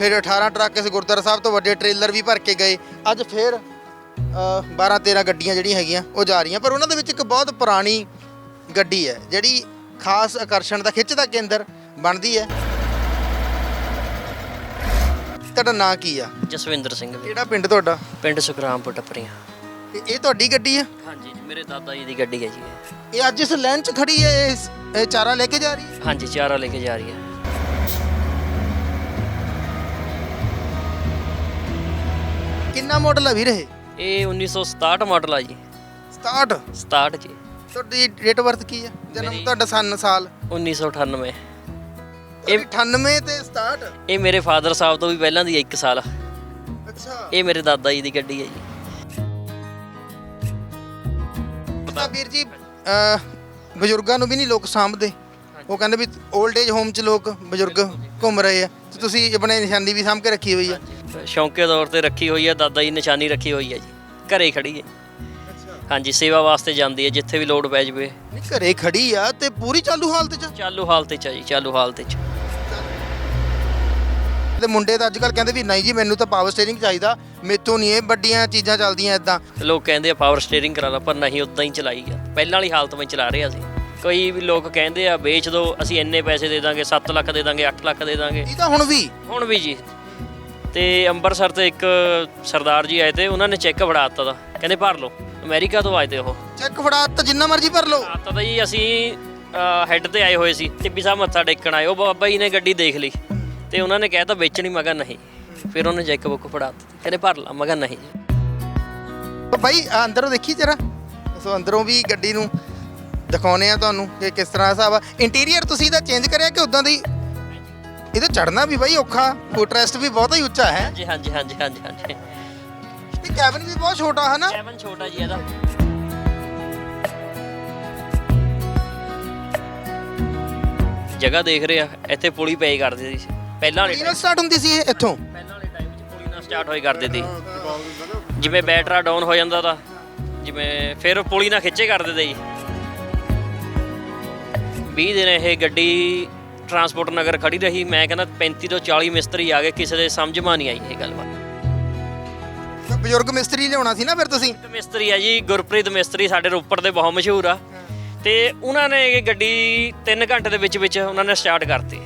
ਫਿਰ 18 ਟਰੱਕ ਇਸ ਗੁਰਦੁਆਰਾ ਸਾਹਿਬ ਤੋਂ ਵੱਡੇ ਟ੍ਰੇਲਰ ਵੀ ਭਰ ਕੇ ਗਏ। ਅੱਜ ਫਿਰ 12 13 ਗੱਡੀਆਂ ਜਿਹੜੀਆਂ ਹੈਗੀਆਂ ਉਹ ਜਾ ਰਹੀਆਂ। ਪਰ ਉਹਨਾਂ ਦੇ ਵਿੱਚ ਇੱਕ ਬਹੁਤ ਪੁਰਾਣੀ ਗੱਡੀ ਹੈ ਜਿਹੜੀ ਖਾਸ ਆਕਰਸ਼ਣ ਦਾ ਖਿੱਚ ਦਾ ਕੇਂਦਰ ਬਣਦੀ ਹੈ। ਤੁਹਾਡਾ ਨਾਂ ਕੀ ਆ? ਜਸਵਿੰਦਰ ਸਿੰਘ ਵੀ ਕਿਹੜਾ ਪਿੰਡ ਤੁਹਾਡਾ? ਪਿੰਡ ਸੁਖਰਾਮਪੁਰ ਟੱਪਰੀਆਂ। ਤੇ ਇਹ ਤੁਹਾਡੀ ਗੱਡੀ ਆ? ਹਾਂਜੀ ਜੀ ਮੇਰੇ ਦਾਦਾ ਜੀ ਦੀ ਗੱਡੀ ਹੈ ਜੀ ਇਹ। ਇਹ ਅੱਜ ਇਸ ਲਾਈਨ 'ਚ ਖੜੀ ਹੈ ਇਸ ਇਹ ਚਾਰਾ ਲੈ ਕੇ ਜਾ ਰਹੀ ਹੈ? ਹਾਂਜੀ ਚਾਰਾ ਲੈ ਕੇ ਜਾ ਰਹੀ ਹੈ। ਕਿੰਨਾ ਮਾਡਲ ਆ ਵੀਰ ਇਹ? ਇਹ 1967 ਮਾਡਲ ਆ ਜੀ। 67 67 ਜੀ। ਤੁਹਾਡੀ ਡੇਟ ਬਰਥ ਕੀ ਹੈ ਜਨਮ ਮੇਰੀ- ਤੁਹਾਡਾ ਸਨ ਸਾਲ। 1998 ਇਹ 98 ਤੇ 67 ਇਹ ਮੇਰੇ ਫਾਦਰ ਸਾਹਿਬ ਤੋਂ ਵੀ ਪਹਿਲਾਂ ਦੀ ਹੈ 1 ਸਾਲ। ਅੱਛਾ। ਇਹ ਮੇਰੇ ਦਾਦਾ ਜੀ ਦੀ ਗੱਡੀ ਹੈ ਜੀ। ਤਾਂ ਵੀਰ ਜੀ ਅਹ, ਬਜ਼ੁਰਗਾਂ ਨੂੰ ਵੀ ਨਹੀਂ ਲੋਕ ਸਾਂਭਦੇ। ਉਹ ਕਹਿੰਦੇ ਵੀ 올ਡ ਏਜ ਹੋਮ 'ਚ ਲੋਕ ਬਜ਼ੁਰਗ ਘੁੰਮ ਰਹੇ ਆ। ਤੇ ਤੁਸੀਂ ਆਪਣੇ ਨਿਸ਼ਾਨੀ ਵੀ ਸਾਂਭ ਕੇ ਰੱਖੀ ਹੋਈ ਆ। ਸ਼ੌਂਕੇ ਤੌਰ ਤੇ ਰੱਖੀ ਹੋਈ ਹੈ ਦਾਦਾ ਜੀ ਨਿਸ਼ਾਨੀ ਰੱਖੀ ਹੋਈ ਹੈ ਜੀ। ਘਰੇ ਖੜੀ ਹੈ। ਹਾਂਜੀ ਸੇਵਾ ਵਾਸਤੇ ਜਾਂਦੀ ਹੈ ਜਿੱਥੇ ਵੀ ਲੋੜ ਪੈ ਜਵੇ। ਨਹੀਂ ਘਰੇ ਖੜੀ ਆ ਤੇ ਪੂਰੀ ਚਾਲੂ ਹਾਲਤ 'ਚ? ਚਾਲੂ ਹਾਲਤ 'ਚ ਆ ਜੀ ਚਾਲੂ ਹਾਲਤ 'ਚ। ਤੇ ਮੁੰਡੇ ਤਾਂ ਅੱਜ ਕੱਲ ਕਹਿੰਦੇ ਵੀ ਨਹੀਂ ਜੀ ਮੈਨੂੰ ਤਾਂ ਪਾਵਰ ਸਟੀਅਰਿੰਗ ਚਾਹੀਦਾ। ਮੇਥੋਂ ਨਹੀਂ ਇਹ ਵੱਡੀਆਂ ਚੀਜ਼ਾਂ ਚੱਲਦੀਆਂ ਇਦਾਂ ਲੋਕ ਕਹਿੰਦੇ ਆ ਪਾਵਰ ਸਟੀਅਰਿੰਗ ਕਰਾ ਲਾ ਪਰ ਨਹੀਂ ਉਦਾਂ ਹੀ ਚਲਾਈ ਆ। ਪਹਿਲਾਂ ਵਾਲੀ ਹਾਲਤ ਵਿੱਚ ਚਲਾ ਰਹੇ ਅਸੀਂ ਕੋਈ ਵੀ ਲੋਕ ਕਹਿੰਦੇ ਆ ਵੇਚ ਦਿਓ ਅਸੀਂ ਇੰਨੇ ਪੈਸੇ ਦੇ ਦਾਂਗੇ 7 ਲੱਖ ਦੇ ਦਾਂਗੇ 8 ਲੱਖ ਦੇ ਦਾਂਗੇ। ਇਹ ਤਾਂ ਹੁਣ ਵੀ? ਹੁਣ ਵੀ ਜੀ। ਤੇ ਅੰਮ੍ਰਿਤਸਰ ਤੇ ਇੱਕ ਸਰਦਾਰ ਜੀ ਆਏ ਤੇ ਉਹਨਾਂ ਨੇ ਚੈੱਕ ਫੜਾ ਦਿੱਤਾ ਦਾ। ਕਹਿੰਦੇ ਭਰ ਲਓ। ਅਮਰੀਕਾ ਤੋਂ ਆਏ ਤੇ ਉਹ। ਚੈੱਕ ਫੜਾ ਤਾਂ ਜਿੰਨਾ ਮਰਜ਼ੀ ਭਰ ਲਓ। ਆਤਾ ਤਾਂ ਜੀ ਅਸੀਂ ਹੈੱਡ ਤੇ ਆਏ ਹੋਏ ਸੀ। ਟਿੱਬੀ ਸਾਹਿਬ ਮੱਥਾ ਟੇਕਣ ਆਏ। ਉਹ ਬਾਬਾ ਜੀ ਨੇ ਗੱਡੀ ਦੇਖ ਲਈ। ਤੇ ਉਹਨਾਂ ਨੇ ਕਹਿਤਾ ਵੇਚਣੀ। ਮਗਾ ਨਹੀਂ। ਫਿਰ ਉਹਨੇ ਚੈੱਕ ਬੁੱਕ ਫੜਾ ਦਿੱਤੀ। ਕਹਿੰਦੇ ਭਰ ਲਾ। ਮਗਾ ਨਹੀਂ। ਬਾਈ ਅੰਦਰੋਂ ਦੇਖੀ ਜਰਾ। ਸੋ ਅੰਦਰੋਂ ਵੀ ਗੱਡੀ ਨੂੰ ਦਿਖਾਉਨੇ ਆ ਤੁਹਾਨੂੰ ਕਿ ਕਿਸ ਤਰ੍ਹਾਂ ਹਿਸਾਬ ਆ। ਇੰਟੀਰੀਅਰ ਤੁਸੀਂ ਇਹਦਾ ਚੇਂਜ ਕਰਿਆ ਕਿ ਉਦਾਂ ਦੀ ਇਹਦੇ ਚੜਨਾ ਵੀ ਬਾਈ ਔਖਾ ਫੁੱਟਰੈਸਟ ਵੀ ਬਹੁਤਾ ਹੀ ਉੱਚਾ ਹੈ। ਹਾਂਜੀ ਹਾਂਜੀ ਹਾਂਜੀ ਹਾਂਜੀ ਹਾਂਜੀ। ਤੇ ਕੈਬਨ ਵੀ ਬਹੁਤ ਛੋਟਾ ਹੈ ਨਾ ਕੈਬਨ ਛੋਟਾ ਜੀ ਇਹਦਾ। ਜਗ੍ਹਾ ਦੇਖ ਰਹੇ ਆ ਇੱਥੇ ਪੁਲੀ ਪਏ ਕਰਦੇ ਸੀ। ਪਹਿਲਾਂ ਵਾਲੇ ਕਿਹਨਾਂ ਸਟਾਰਟ ਹੁੰਦੀ ਸੀ ਇਹ ਇੱਥੋਂ? ਪਹਿਲਾਂ ਵਾਲੇ ਟਾਈਮ 'ਚ ਪੁਲੀ ਨਾਲ ਸਟਾਰਟ ਹੋਈ ਕਰਦੇ ਸੀ ਜਿਵੇਂ ਬੈਟਰਾ ਡਾਊਨ ਹੋ ਜਾਂਦਾ ਤਾਂ ਜਿਵੇਂ ਫਿਰ ਪੁਲੀ ਨਾਲ ਖਿੱਚੇ ਕਰਦੇ ਤੇ। ਜੀ 20 ਦਿਨ ਇਹ ਗੱਡੀ ਟਰਾਂਸਪੋਰਟ ਨਗਰ ਖੜੀ ਰਹੀ। ਮੈਂ ਕਹਿੰਦਾ 35 ਤੋਂ 40 ਮਿਸਤਰੀ ਆ ਗਏ ਕਿਸੇ ਦੇ ਸਮਝ ਮਾ ਨਹੀਂ ਆਈ ਇਹ ਗੱਲਬਾਤ ਤਾਂ ਬਜ਼ੁਰਗ ਮਿਸਤਰੀ ਲਿਆਉਣਾ ਸੀ ਨਾ ਫਿਰ ਤੁਸੀਂ? ਇੱਕ ਮਿਸਤਰੀ ਆ ਜੀ ਗੁਰਪ੍ਰੀਤ ਮਿਸਤਰੀ ਸਾਡੇ ਰੋਪੜ ਦੇ ਬਹੁਤ ਮਸ਼ਹੂਰ ਆ। ਤੇ ਉਹਨਾਂ ਨੇ ਇਹ ਗੱਡੀ 3 ਘੰਟੇ ਦੇ ਵਿੱਚ ਵਿੱਚ ਉਹਨਾਂ ਨੇ ਸਟਾਰਟ ਕਰਤੀ।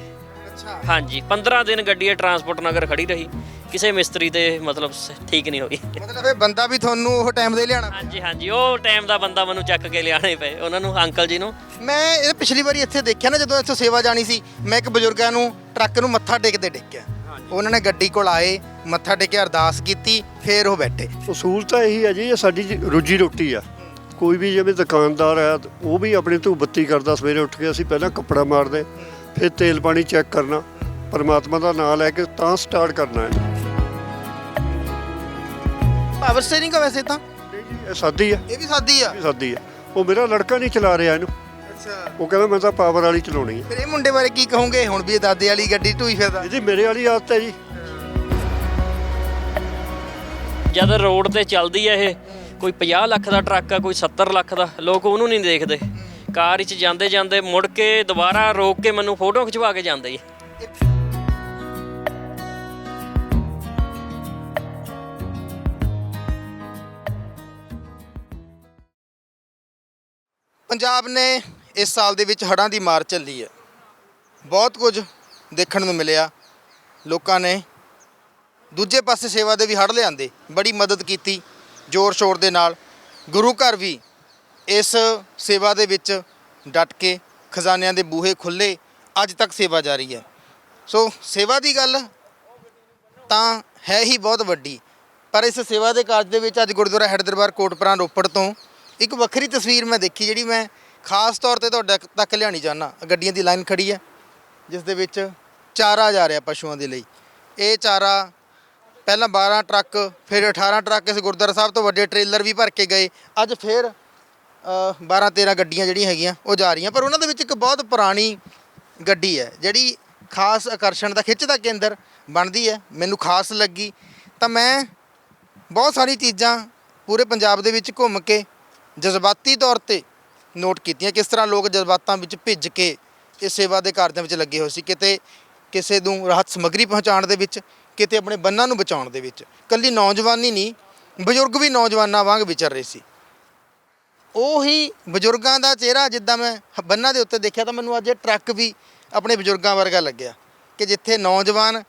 ਅੱਛਾ। ਹਾਂਜੀ 15 ਦਿਨ ਗੱਡੀ ਇਹ ਟਰਾਂਸਪੋਰਟ ਨਗਰ ਖੜੀ ਰਹੀ। ਕਿਸੇ ਮਿਸਤਰੀ ਤੇ ਮਤਲਬ ਸ- ਠੀਕ ਨਹੀਂ ਹੋਈ। ਮਤਲਬ ਇਹ ਬੰਦਾ ਵੀ ਤੁਹਾਨੂੰ ਉਹ ਟਾਈਮ ਦੇ ਲਿਆਣਾ। ਹਾਂਜੀ ਹਾਂਜੀ ਉਹ ਟਾਈਮ ਦਾ ਬੰਦਾ ਮੈਨੂੰ ਚੱਕ ਕੇ ਲਿਆਣੇ ਪਏ। ਉਹਨਾਂ ਨੂੰ ਅੰਕਲ ਜੀ ਨੂੰ। ਮੈਂ ਇਹ ਪਿਛਲੀ ਵਾਰੀ ਇੱਥੇ ਦੇਖਿਆ ਨਾ ਜਦੋਂ ਇੱਥੋਂ ਸੇਵਾ ਜਾਣੀ ਸੀ ਮੈਂ ਇੱਕ ਬਜ਼ੁਰਗਾਂ ਨੂੰ ਟਰੱਕ ਨੂੰ ਮੱਥਾ ਟੇਕਦੇ ਡੇਕਿਆ ਉਹਨਾਂ ਨੇ ਗੱਡੀ ਕੋਲ ਆਏ ਮੱਥਾ ਟੇਕਿਆ ਅਰਦਾਸ ਕੀਤੀ ਫੇਰ ਉਹ ਬੈਠੇ। ਉਸੂਲ ਤਾਂ ਇਹੀ ਹੈ ਜੀ ਇਹ ਸਾਡੀ ਜੀ ਰੋਜੀ ਰੋਟੀ ਆ। ਕੋਈ ਵੀ ਜਿਵੇਂ ਦੁਕਾਨਦਾਰ ਹੈ ਉਹ ਵੀ ਆਪਣੀ ਧੂਪ ਬੱਤੀ ਕਰਦਾ ਸਵੇਰੇ ਉੱਠ ਕੇ ਅਸੀਂ ਪਹਿਲਾਂ ਕੱਪੜਾ ਮਾਰਦੇ ਫਿਰ ਤੇਲ ਪਾਣੀ ਚੈੱਕ ਕਰਨਾ। ਪਰਮਾਤਮਾ ਦਾ ਨਾਮ ਲੈ ਕੇ ਤਾਂ ਸਟਾਰਟ ਕਰਨਾ ਹੈ। ਪਾਵਰ ਸਟੀਅਰਿੰਗ ਆ ਵੈਸੇ ਤਾਂ। ਨਹੀਂ ਜੀ ਇਹ ਸਾਦੀ ਆ। ਇਹ ਵੀ ਸਾਦੀ ਆ। ਇਹ ਸਾਦੀ ਆ। ਉਹ ਮੇਰਾ ਲੜਕਾ ਨਹੀਂ ਚਲਾ ਰਿਹਾ ਇਹਨੂੰ। ਅੱਛਾ। ਉਹ ਕਹਿੰਦਾ ਮੈਂ ਤਾਂ ਪਾਵਰ ਵਾਲੀ ਚਲਾਉਣੀ ਹੈ ਫਿਰ ਇਹ ਮੁੰਡੇ ਬਾਰੇ ਕੀ ਕਹੋਗੇ? ਹੁਣ ਵੀ ਇਹ ਦਾਦੇ ਵਾਲੀ ਗੱਡੀ ਢੂਈ ਫਿਰਦਾ। ਇਹਦੀ ਮੇਰੇ ਵਾਲੀ ਆਦਤ ਹੈ ਜੀ। ਜਦ ਰੋਡ ਤੇ ਚੱਲਦੀ ਹੈ ਇਹ ਕੋਈ 50 ਲੱਖ ਦਾ ਟਰੱਕ ਆ ਕੋਈ 70 ਲੱਖ ਦਾ ਲੋਕ ਉਹਨੂੰ ਨਹੀਂ ਦੇਖਦੇ। ਕਾਰ ਵਿੱਚ ਜਾਂਦੇ ਜਾਂਦੇ ਮੁੜ ਕੇ ਦੁਬਾਰਾ ਰੋਕ ਕੇ ਮੈਨੂੰ ਫੋਟੋ ਖਿਚਵਾ ਕੇ ਜਾਂਦੇ ਜੀ ਪੰਜਾਬ ਨੇ ਇਸ ਸਾਲ ਦੇ ਵਿੱਚ ਹੜ੍ਹਾਂ ਦੀ ਮਾਰ ਝੱਲੀ ਹੈ। ਬਹੁਤ ਕੁਝ ਦੇਖਣ ਨੂੰ ਮਿਲਿਆ। ਲੋਕਾਂ ਨੇ ਦੂਜੇ ਪਾਸੇ ਸੇਵਾ ਦੇ ਵੀ ਹੜ੍ਹ ਲਿਆਂਦੇ। ਬੜੀ ਮਦਦ ਕੀਤੀ ਜ਼ੋਰ ਸ਼ੋਰ ਦੇ ਨਾਲ। ਗੁਰੂ ਘਰ ਵੀ ਇਸ ਸੇਵਾ ਦੇ ਵਿੱਚ ਡਟ ਕੇ ਖਜ਼ਾਨਿਆਂ ਦੇ ਬੂਹੇ ਖੁੱਲੇ ਅੱਜ ਤੱਕ ਸੇਵਾ ਜਾਰੀ ਹੈ। ਸੋ ਸੇਵਾ ਦੀ ਗੱਲ ਤਾਂ ਹੈ ਹੀ ਬਹੁਤ ਵੱਡੀ। ਪਰ ਇਸ ਸੇਵਾ ਦੇ ਕਾਰਜ ਦੇ ਵਿੱਚ ਅੱਜ ਗੁਰਦੁਆਰਾ ਹੈਡ ਦਰਬਾਰ ਕੋਟਪੁਰਾ ਰੋਪੜ ਤੋਂ ਇੱਕ ਵੱਖਰੀ ਤਸਵੀਰ ਮੈਂ ਦੇਖੀ ਜਿਹੜੀ ਮੈਂ ਖਾਸ ਤੌਰ ਤੇ ਤੁਹਾਡੇ ਤੱਕ ਲਿਆਣੀ ਚਾਹਨਾ ਗੱਡੀਆਂ ਦੀ ਲਾਈਨ ਖੜੀ ਹੈ, ਜਿਸ ਦੇ ਵਿੱਚ ਚਾਰਾ ਜਾ ਰਿਹਾ ਪਸ਼ੂਆਂ ਦੇ ਲਈ। ਇਹ ਚਾਰਾ ਪਹਿਲਾਂ 12 ਟਰੱਕ, ਫਿਰ 18 ਟਰੱਕ ਇਸ ਗੁਰਦੁਆਰਾ ਸਾਹਿਬ ਤੋਂ ਵੱਡੇ ਟ੍ਰੇਲਰ ਵੀ ਭਰ ਕੇ ਗਏ। ਅੱਜ ਫਿਰ 12 13 ਗੱਡੀਆਂ ਜਿਹੜੀਆਂ ਹੈਗੀਆਂ, ਉਹ ਜਾ ਰਹੀਆਂ। ਪਰ ਉਹਨਾਂ ਦੇ ਵਿੱਚ ਇੱਕ ਬਹੁਤ ਪੁਰਾਣੀ ਗੱਡੀ ਹੈ, ਜਿਹੜੀ ਖਾਸ ਆਕਰਸ਼ਣ ਦਾ ਖਿੱਚ ਦਾ ਕੇਂਦਰ ਬਣਦੀ ਹੈ। ਮੈਨੂੰ ਖਾਸ ਲੱਗੀ। ਤਾਂ ਮੈਂ ਬਹੁਤ ਸਾਰੀ ਚੀਜ਼ਾਂ ਪੂਰੇ ਪੰਜਾਬ ਦੇ ਵਿੱਚ ਘੁੰਮ ਕੇ ਜਜ਼ਬਾਤੀ ਤੌਰ ਤੇ ਨੋਟ ਕੀਤੀਆਂ ਕਿਸ ਤਰ੍ਹਾਂ ਲੋਕ ਜਜ਼ਬਾਤਾਂ ਵਿੱਚ ਭਿੱਜ ਕੇ ਇਸ ਸੇਵਾ ਦੇ ਕਾਰਜਾਂ ਵਿੱਚ ਲੱਗੇ ਹੋਏ ਸੀ, ਕਿਤੇ ਕਿਸੇ ਨੂੰ ਰਾਹਤ ਸਮੱਗਰੀ ਪਹੁੰਚਾਉਣ ਦੇ ਵਿੱਚ, ਕਿਤੇ ਆਪਣੇ ਬੰਨਾਂ ਨੂੰ ਬਚਾਉਣ ਦੇ ਵਿੱਚ। ਕੱਲੀ ਨੌਜਵਾਨੀ ਨਹੀਂ, ਬਜ਼ੁਰਗ ਵੀ ਨੌਜਵਾਨਾਂ ਵਾਂਗ ਵਿਚਰ ਰਹੇ ਸੀ। ਉਹੀ ਬਜ਼ੁਰਗਾਂ ਦਾ ਚਿਹਰਾ ਜਿੱਦਾਂ ਮੈਂ ਬੰਨਾਂ ਦੇ ਉੱਤੇ ਦੇਖਿਆ ਤਾਂ ਮੈਨੂੰ ਅੱਜ ਇਹ ਟਰੱਕ ਵੀ ਆਪਣੇ ਬਜ਼ੁਰਗਾਂ ਵਰਗਾ ਲੱਗਿਆ ਕਿ ਜਿੱਥੇ ਨੌਜਵਾਨ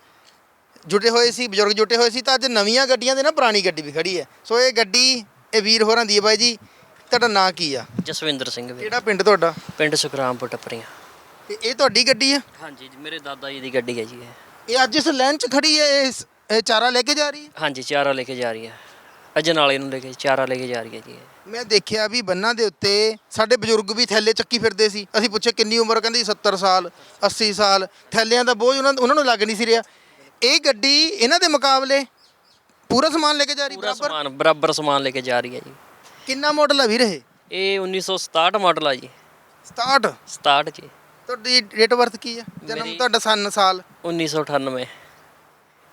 ਜੁਟੇ ਹੋਏ ਸੀ, ਬਜ਼ੁਰਗ ਜੁਟੇ ਹੋਏ ਸੀ, ਤਾਂ ਅੱਜ ਨਵੀਆਂ ਗੱਡੀਆਂ ਦੇ ਨਾ ਪੁਰਾਣੀ ਗੱਡੀ ਵੀ ਖੜੀ ਹੈ। ਸੋ ਇਹ ਗੱਡੀ ਇਹ ਵੀਰ ਹੋਰਾਂ ਦੀ ਹੈ ਬਾਈ ਜੀ। ਤੁਹਾਡਾ ਨਾਂ ਕੀ ਆ? ਜਸਵਿੰਦਰ ਸਿੰਘ ਵੀਰ। ਕਿਹੜਾ ਪਿੰਡ ਤੁਹਾਡਾ? ਪਿੰਡ ਸੁਖਰਾਮਪੁਰ ਟੱਪਰੀਆਂ। ਤੇ ਇਹ ਤੁਹਾਡੀ ਗੱਡੀ ਆ? ਹਾਂਜੀ ਜੀ ਮੇਰੇ ਦਾਦਾ ਜੀ ਦੀ ਗੱਡੀ ਹੈ ਜੀ ਇਹ। ਇਹ ਅੱਜ ਇਸ ਲਾਈਨ 'ਚ ਖੜੀ ਹੈ ਇਹ ਸ- ਇਹ ਚਾਰਾ ਲੈ ਕੇ ਜਾ ਰਹੀ ਹੈ? ਹਾਂਜੀ ਚਾਰਾ ਲੈ ਕੇ ਜਾ ਰਹੀ ਹੈ। ਅਜਨਾਲੇ ਨੂੰ ਲੈ ਕੇ ਚਾਰਾ ਲੈ ਕੇ ਜਾ ਰਹੀ ਹੈ ਜੀ ਇਹ। ਮੈਂ ਦੇਖਿਆ ਵੀ ਬੰਨਾਂ ਦੇ ਉੱਤੇ ਸਾਡੇ ਬਜ਼ੁਰਗ ਵੀ ਥੈਲੇ ਚੱਕੀ ਫਿਰਦੇ ਸੀ। ਅਸੀਂ ਪੁੱਛਿਆ ਕਿੰਨੀ ਉਮਰ ਕਹਿੰਦੇ ਸੀ 70 ਸਾਲ 80 ਸਾਲ। ਥੈਲਿਆਂ ਦਾ ਬੋਝ ਉਹਨਾਂ ਉਹਨਾਂ ਨੂੰ ਲੱਗ ਨਹੀਂ ਸੀ ਰਿਹਾ। ਇਹ ਗੱਡੀ ਇਹਨਾਂ ਦੇ ਮੁਕਾਬਲੇ ਪੂਰਾ ਸਮਾਨ ਲੈ ਕੇ ਜਾ ਰਹੀ ਪੂਰਾ ਬਰਾਬਰ? ਸਮਾਨ ਬਰਾਬਰ ਸਮਾਨ ਲੈ ਕੇ ਜਾ ਰਹੀ ਹੈ ਜੀ। ਕਿੰਨਾ ਮਾਡਲ ਆ ਵੀਰ ਇਹ? ਇਹ 1967 ਮਾਡਲ ਆ ਜੀ। 67 67 ਜੀ। ਤੁਹਾਡੀ ਡੇਟ ਆਫ ਬਰਥ ਕੀ ਆ? ਜਨਮ ਮੇਰੀ- ਤੁਹਾਡਾ ਸਨ ਸਾਲ? 1998